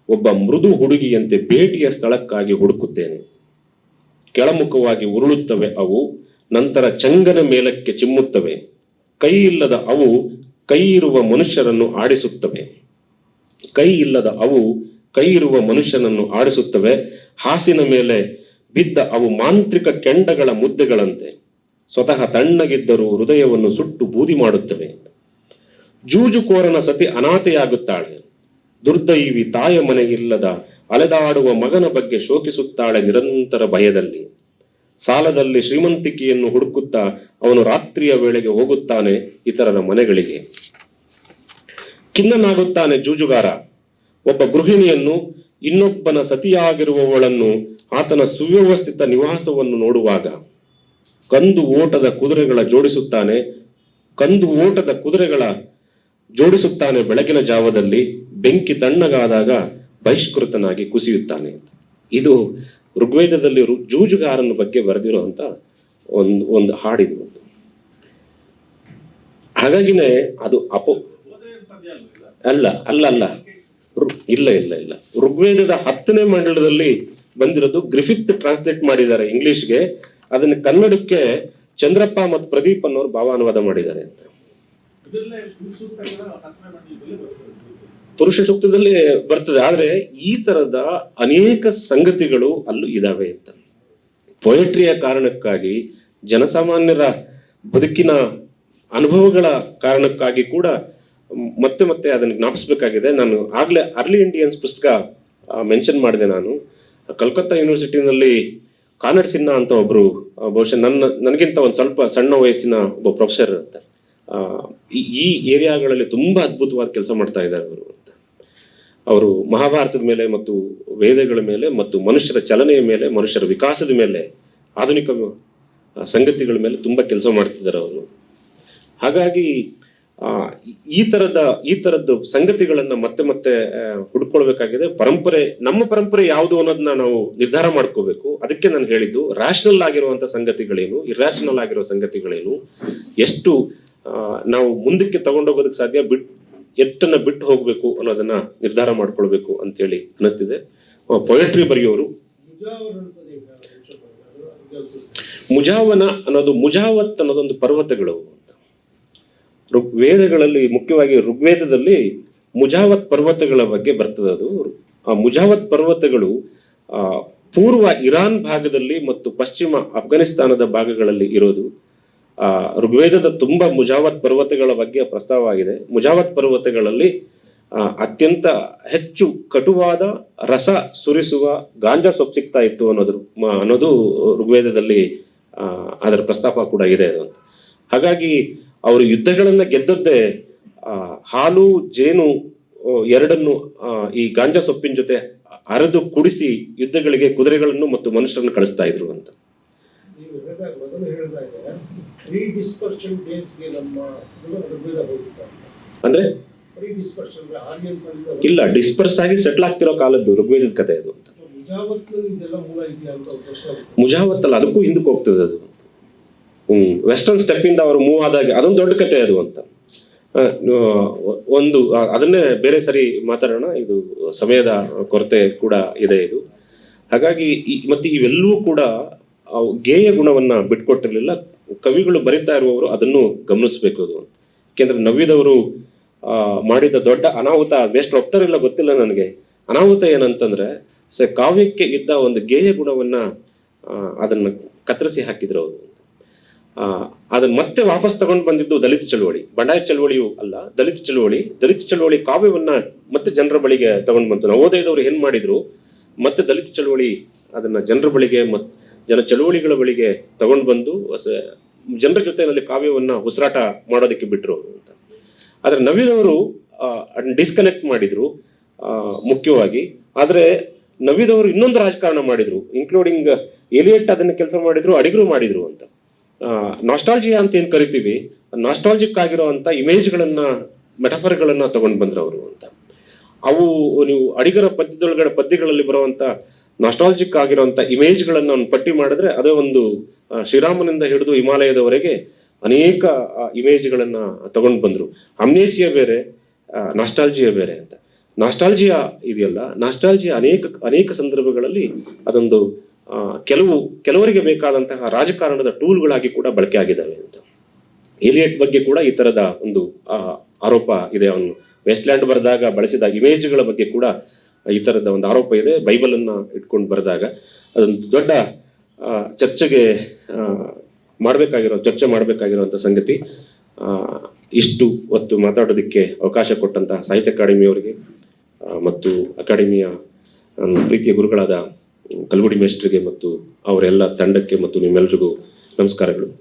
ಒಬ್ಬ ಮೃದು ಹುಡುಗಿಯಂತೆ ಭೇಟಿಯ ಸ್ಥಳಕ್ಕಾಗಿ ಹುಡುಕುತ್ತೇನೆ. ಕೆಳಮುಖವಾಗಿ ಉರುಳುತ್ತವೆ ಅವು, ನಂತರ ಚಂಗನ ಮೇಲಕ್ಕೆ ಚಿಮ್ಮುತ್ತವೆ. ಕೈ ಇಲ್ಲದ ಅವು ಕೈ ಇರುವ ಮನುಷ್ಯರನ್ನು ಆಡಿಸುತ್ತವೆ. ಕೈ ಇಲ್ಲದ ಅವು ಕೈ ಇರುವ ಮನುಷ್ಯನನ್ನು ಆಡಿಸುತ್ತವೆ. ಹಾಸಿನ ಮೇಲೆ ಬಿದ್ದ ಅವು ಮಾಂತ್ರಿಕ ಕೆಂಡಗಳ ಮುದ್ದೆಗಳಂತೆ. ಸ್ವತಃ ತಣ್ಣಗಿದ್ದರೂ ಹೃದಯವನ್ನು ಸುಟ್ಟು ಬೂದಿ ಮಾಡುತ್ತವೆ. ಜೂಜುಕೋರನ ಸತಿ ಅನಾಥೆಯಾಗುತ್ತಾಳೆ. ದುರ್ದೈವಿ ತಾಯ ಮನೆಯಿಲ್ಲದ ಅಲೆದಾಡುವ ಮಗನ ಬಗ್ಗೆ ಶೋಕಿಸುತ್ತಾಳೆ ನಿರಂತರ ಭಯದಲ್ಲಿ. ಸಾಲದಲ್ಲಿ ಶ್ರೀಮಂತಿಕೆಯನ್ನು ಹುಡುಕುತ್ತಾ ಅವನು ರಾತ್ರಿಯ ವೇಳೆಗೆ ಹೋಗುತ್ತಾನೆ ಇತರರ ಮನೆಗಳಿಗೆ. ಖಿನ್ನನಾಗುತ್ತಾನೆ ಜೂಜುಗಾರ. ಒಬ್ಬ ಗೃಹಿಣಿಯನ್ನು ಇನ್ನೊಬ್ಬನ ಸತಿಯಾಗಿರುವವಳನ್ನು ಆತನ ಸುವ್ಯವಸ್ಥಿತ ನಿವಾಸವನ್ನು ನೋಡುವಾಗ ಕಂದು ಓಟದ ಕುದುರೆಗಳ ಜೋಡಿಸುತ್ತಾನೆ, ಕಂದು ಓಟದ ಕುದುರೆಗಳ ಜೋಡಿಸುತ್ತಾನೆ ಬೆಳಕಿನ ಜಾವದಲ್ಲಿ, ಬೆಂಕಿ ತಣ್ಣಗಾದಾಗ ಬಹಿಷ್ಕೃತನಾಗಿ ಕುಸಿಯುತ್ತಾನೆ ಇದು ಋಗ್ವೇದದಲ್ಲಿ ಜೂಜುಗಾರನ ಬಗ್ಗೆ ಬರೆದಿರುವಂತ ಒಂದು ಒಂದು ಹಾಡಿದು. ಹಾಗಾಗಿನೇ ಅದು ಅಪೋ, ಅಲ್ಲ ಅಲ್ಲ ಅಲ್ಲ. ಇಲ್ಲ ಇಲ್ಲ ಇಲ್ಲ. ಋಗ್ವೇದದ ಹತ್ತನೇ ಮಂಡಲದಲ್ಲಿ ಬಂದಿರೋದು ಗ್ರಿಫಿತ್ ಟ್ರಾನ್ಸ್ಲೇಟ್ ಮಾಡಿದ್ದಾರೆ ಇಂಗ್ಲಿಷ್ಗೆ. ಅದನ್ನ ಕನ್ನಡಕ್ಕೆ ಚಂದ್ರಪ್ಪ ಮತ್ತು ಪ್ರದೀಪ್ ಅನ್ನೋರು ಭಾವಾನುವಾದ ಮಾಡಿದ್ದಾರೆ ಅಂತ. ಪುರುಷ ಸೂಕ್ತದಲ್ಲಿ ಬರ್ತದೆ. ಆದ್ರೆ ಈ ತರದ ಅನೇಕ ಸಂಗತಿಗಳು ಅಲ್ಲೂ ಇದಾವೆ ಅಂತ. ಪೊಯೆಟ್ರಿಯ ಕಾರಣಕ್ಕಾಗಿ ಜನಸಾಮಾನ್ಯರ ಬದುಕಿನ ಅನುಭವಗಳ ಕಾರಣಕ್ಕಾಗಿ ಕೂಡ ಮತ್ತೆ ಮತ್ತೆ ಅದನ್ನು ಜ್ಞಾಪಿಸಬೇಕಾಗಿದೆ. ನಾನು ಆಗ್ಲೇ ಅರ್ಲಿ ಇಂಡಿಯನ್ಸ್ ಪುಸ್ತಕ ಮೆನ್ಷನ್ ಮಾಡಿದೆ ನಾನು. ಕಲ್ಕತ್ತಾ ಯೂನಿವರ್ಸಿಟಿನಲ್ಲಿ ಕಾನಡ್ ಸಿನ್ಹಾ ಅಂತ ಒಬ್ರು ಬಹುಶಃ ನನ್ನ, ನನಗಿಂತ ಒಂದು ಸ್ವಲ್ಪ ಸಣ್ಣ ವಯಸ್ಸಿನ ಒಬ್ಬ ಪ್ರೊಫೆಸರ್ ಅಂತ ಈ- ಏರಿಯಾಗಳಲ್ಲಿ ತುಂಬಾ ಅದ್ಭುತವಾದ ಕೆಲಸ ಮಾಡ್ತಾ ಇದ್ದಾರೆ ಅವರು ಅಂತ. ಅವರು ಮಹಾಭಾರತದ ಮೇಲೆ ಮತ್ತು ವೇದಗಳ ಮೇಲೆ ಮತ್ತು ಮನುಷ್ಯರ ಚಲನೆಯ ಮೇಲೆ, ಮನುಷ್ಯರ ವಿಕಾಸದ ಮೇಲೆ, ಆಧುನಿಕ ಸಂಗತಿಗಳ ಮೇಲೆ ತುಂಬಾ ಕೆಲಸ ಮಾಡ್ತಿದ್ದಾರೆ ಅವರು. ಹಾಗಾಗಿ ಈ ತರದ, ಈ ತರದ್ದು ಸಂಗತಿಗಳನ್ನ ಮತ್ತೆ ಮತ್ತೆ ಹುಡ್ಕೊಳ್ಬೇಕಾಗಿದೆ. ಪರಂಪರೆ, ನಮ್ಮ ಪರಂಪರೆ ಯಾವುದು ಅನ್ನೋದನ್ನ ನಾವು ನಿರ್ಧಾರ ಮಾಡ್ಕೋಬೇಕು. ಅದಕ್ಕೆ ನಾನು ಹೇಳಿದ್ದು ರ್ಯಾಷನಲ್ ಆಗಿರುವಂತ ಸಂಗತಿಗಳೇನು ಇರ್ಯಾಷನಲ್ ಆಗಿರೋ ಸಂಗತಿಗಳೇನು, ಎಷ್ಟು ನಾವು ಮುಂದಕ್ಕೆ ತಗೊಂಡೋಗೋದಕ್ಕೆ ಸಾಧ್ಯ, ಬಿಟ್, ಎತ್ತನ್ನ ಬಿಟ್ಟು ಹೋಗ್ಬೇಕು ಅನ್ನೋದನ್ನ ನಿರ್ಧಾರ ಮಾಡ್ಕೊಳ್ಬೇಕು ಅಂತೇಳಿ ಅನಿಸ್ತಿದೆ. ಪೊಯಟ್ರಿ ಬರೆಯೋರು. ಮುಜಾವನ ಅನ್ನೋದು ಮುಜಾವತ್ ಅನ್ನೋದೊಂದು ಪರ್ವತಗಳು. ಋಗ್ ವೇದಗಳಲ್ಲಿ ಮುಖ್ಯವಾಗಿ ಋಗ್ವೇದದಲ್ಲಿ ಮುಜಾವತ್ ಪರ್ವತಗಳ ಬಗ್ಗೆ ಬರ್ತದೆ ಅದು. ಆ ಮುಜಾವತ್ ಪರ್ವತಗಳು ಆ, ಪೂರ್ವ ಇರಾನ್ ಭಾಗದಲ್ಲಿ ಮತ್ತು ಪಶ್ಚಿಮ ಅಫ್ಘಾನಿಸ್ತಾನದ ಭಾಗಗಳಲ್ಲಿ ಇರೋದು. ಆ ಋಗ್ವೇದದ ತುಂಬಾ ಮುಜಾವತ್ ಪರ್ವತಗಳ ಬಗ್ಗೆ ಪ್ರಸ್ತಾವ ಆಗಿದೆ. ಮುಜಾವತ್ ಪರ್ವತಗಳಲ್ಲಿ ಅತ್ಯಂತ ಹೆಚ್ಚು ಕಟುವಾದ ರಸ ಸುರಿಸುವ ಗಾಂಜಾ ಸೊಪ್ಪು ಸಿಗ್ತಾ ಇತ್ತು ಅನ್ನೋದು ಮ- ಅನ್ನೋದು ಋಗ್ವೇದದಲ್ಲಿ ಅದರ ಪ್ರಸ್ತಾಪ ಕೂಡ ಇದೆ ಅದು ಹಾಗಾಗಿ ಅವರು ಯುದ್ಧಗಳನ್ನ ಗೆದ್ದದ್ದೇ ಆ, ಹಾಲು ಜೇನು ಎರಡನ್ನು ಈ ಗಾಂಜಾ ಸೊಪ್ಪಿನ ಜೊತೆ ಅರೆದು ಕುಡಿಸಿ ಯುದ್ಧಗಳಿಗೆ ಕುದುರೆಗಳನ್ನು ಮತ್ತು ಮನುಷ್ಯರನ್ನು ಕಳಿಸ್ತಾ ಇದ್ರು ಅಂತ. ಅಂದ್ರೆ? ಇಲ್ಲ ಡಿಸ್ಪರ್ಸ್ ಆಗಿ ಸೆಟ್ಲ್ ಆಗ್ತಿರೋ ಕಾಲದ್ದು ಋಗ್ವೇದದ ಕಥೆ ಅದು ಅಂತ. ಮುಜಾವತ್ ಅಲ್ಲ ಅದಕ್ಕೂ ಹಿಂದಕ್ಕೆ ಹೋಗ್ತದೆ ಅದು. ವೆಸ್ಟರ್ನ್ ಸ್ಟೆಪ್ ಇಂದ ಅವರು ಮೂವ್ ಆದಾಗ ಅದೊಂದು ದೊಡ್ಡ ಕತೆ ಅದು ಅಂತ. ಒಂದು ಅದನ್ನೇ ಬೇರೆ ಸರಿ ಮಾತಾಡೋಣ. ಇದು ಸಮಯದ ಕೊರತೆ ಕೂಡ ಇದೆ ಇದು. ಹಾಗಾಗಿ ಮತ್ತೆ ಇವೆಲ್ಲವೂ ಕೂಡ ಗೇಯ ಗುಣವನ್ನ ಬಿಟ್ಕೊಟ್ಟಿರಲಿಲ್ಲ. ಕವಿಗಳು ಬರಿತಾ ಇರುವವರು ಅದನ್ನು ಗಮನಿಸಬೇಕು ಅದು ಯಾಕೆಂದ್ರೆ ನವ್ಯದವರು ಮಾಡಿದ ದೊಡ್ಡ ಅನಾಹುತ ಎಷ್ಟು ಒಪ್ತಾರಿಲ್ಲ ಗೊತ್ತಿಲ್ಲ ನನಗೆ. ಅನಾಹುತ ಏನಂತಂದ್ರೆ, ಸ ಕಾವ್ಯಕ್ಕೆ ಇದ್ದ ಒಂದು ಗೇಯ ಗುಣವನ್ನ ಅದನ್ನ ಕತ್ತರಿಸಿ ಹಾಕಿದ್ರು ಅವರು. ಅದನ್ನ ಮತ್ತೆ ವಾಪಸ್ ತಗೊಂಡು ಬಂದಿದ್ದು ದಲಿತ ಚಳುವಳಿ. ಬಂಡಾಯ ಚಳುವಳಿಯೂ ಅಲ್ಲ, ದಲಿತ ಚಳುವಳಿ. ದಲಿತ ಚಳುವಳಿ ಕಾವ್ಯವನ್ನ ಮತ್ತೆ ಜನರ ಬಳಿಗೆ ತಗೊಂಡು ಬಂತು. ನವೋದಯದವರು ಏನ್ ಮಾಡಿದ್ರು, ಮತ್ತೆ ದಲಿತ ಚಳುವಳಿ ಅದನ್ನ ಜನರ ಬಳಿಗೆ ಮತ್, ಜನ ಚಳುವಳಿಗಳ ಬಳಿಗೆ ತಗೊಂಡು ಬಂದು ಜನರ ಜೊತೆನಲ್ಲಿ ಕಾವ್ಯವನ್ನ ಉಸಿರಾಟ ಮಾಡೋದಕ್ಕೆ ಬಿಟ್ರು ಅಂತ. ಆದ್ರೆ ನವ್ಯದವರು ಡಿಸ್ಕನೆಕ್ಟ್ ಮಾಡಿದ್ರು ಮುಖ್ಯವಾಗಿ. ಆದ್ರೆ ನವೀದವರು ಇನ್ನೊಂದು ರಾಜಕಾರಣ ಮಾಡಿದ್ರು. ಇನ್ಕ್ಲೂಡಿಂಗ್ ಎಲಿಯಟ್ ಅದನ್ನ ಕೆಲಸ ಮಾಡಿದ್ರು, ಅಡಿಗರು ಮಾಡಿದ್ರು ಅಂತ. ನಾಸ್ಟಾಲಜಿಯಾ ಅಂತ ಏನ್ ಕರಿತೀವಿ? ನಾಸ್ಟಾಲಜಿಕ್ ಆಗಿರುವಂಥ ಇಮೇಜ್ಗಳನ್ನ ಮೆಟಫರ್ಗಳನ್ನ ತಗೊಂಡ್ ಬಂದ್ರು ಅವರು ಅಂತ. ಅವು ನೀವು ಅಡಿಗರ ಪದ್ಯದೊಳಗಡೆ ಪದ್ಯಗಳಲ್ಲಿ ಬರುವಂತ ನಾಸ್ಟಾಲಜಿಕ್ ಆಗಿರುವಂತ ಇಮೇಜ್ಗಳನ್ನ ಒಂದು ಪಟ್ಟಿ ಮಾಡಿದ್ರೆ ಅದೇ ಒಂದು ಶ್ರೀರಾಮನಿಂದ ಹಿಡಿದು ಹಿಮಾಲಯದವರೆಗೆ ಅನೇಕ ಇಮೇಜ್ಗಳನ್ನ ತಗೊಂಡ್ ಬಂದ್ರು. ಅಮ್ನೇಸಿಯಾ ಬೇರೆ ನಾಸ್ಟಾಲಜಿಯಾ ಬೇರೆ ಅಂತ. ನಾಸ್ಟಾಲಜಿಯಾ ಇದೆಯಲ್ಲ? ನಾಸ್ಟಾಲಜಿಯಾ ಅನೇಕ ಅನೇಕ ಸಂದರ್ಭಗಳಲ್ಲಿ ಅದೊಂದು ಕೆಲವು, ಕೆಲವರಿಗೆ ಬೇಕಾದಂತಹ ರಾಜಕಾರಣದ ಟೂಲ್ಗಳಾಗಿ ಕೂಡ ಬಳಕೆ ಆಗಿದ್ದಾವೆ ಅಂತ. ಏಲಿಯಟ್ ಬಗ್ಗೆ ಕೂಡ ಈ ತರದ ಒಂದು ಆರೋಪ ಇದೆ. ಅವನು ವೆಸ್ಟ್ಲ್ಯಾಂಡ್ ಬರೆದಾಗ ಬಳಸಿದ ಇಮೇಜ್ಗಳ ಬಗ್ಗೆ ಕೂಡ ಈ ತರದ ಒಂದು ಆರೋಪ ಇದೆ. ಬೈಬಲ್ ಅನ್ನ ಇಟ್ಕೊಂಡು ಬರೆದಾಗ ಅದೊಂದು ದೊಡ್ಡ ಚರ್ಚೆಗೆ ಮಾಡಬೇಕಾಗಿರೋ, ಚರ್ಚೆ ಮಾಡಬೇಕಾಗಿರುವಂತ ಸಂಗತಿ. ಇಷ್ಟು ಹೊತ್ತು ಮಾತಾಡೋದಕ್ಕೆ ಅವಕಾಶ ಕೊಟ್ಟಂತಹ ಸಾಹಿತ್ಯ ಅಕಾಡೆಮಿಯವರಿಗೆ ಮತ್ತು ಅಕಾಡೆಮಿಯ ಪ್ರೀತಿಯ ಗುರುಗಳಾದ ಕಲ್ಗುಡಿ ಮೇಸ್ಟ್ರಿಗೆ ಮತ್ತು ಅವರೆಲ್ಲ ತಂಡಕ್ಕೆ ಮತ್ತು ನಿಮ್ಮೆಲ್ಲರಿಗೂ ನಮಸ್ಕಾರಗಳು.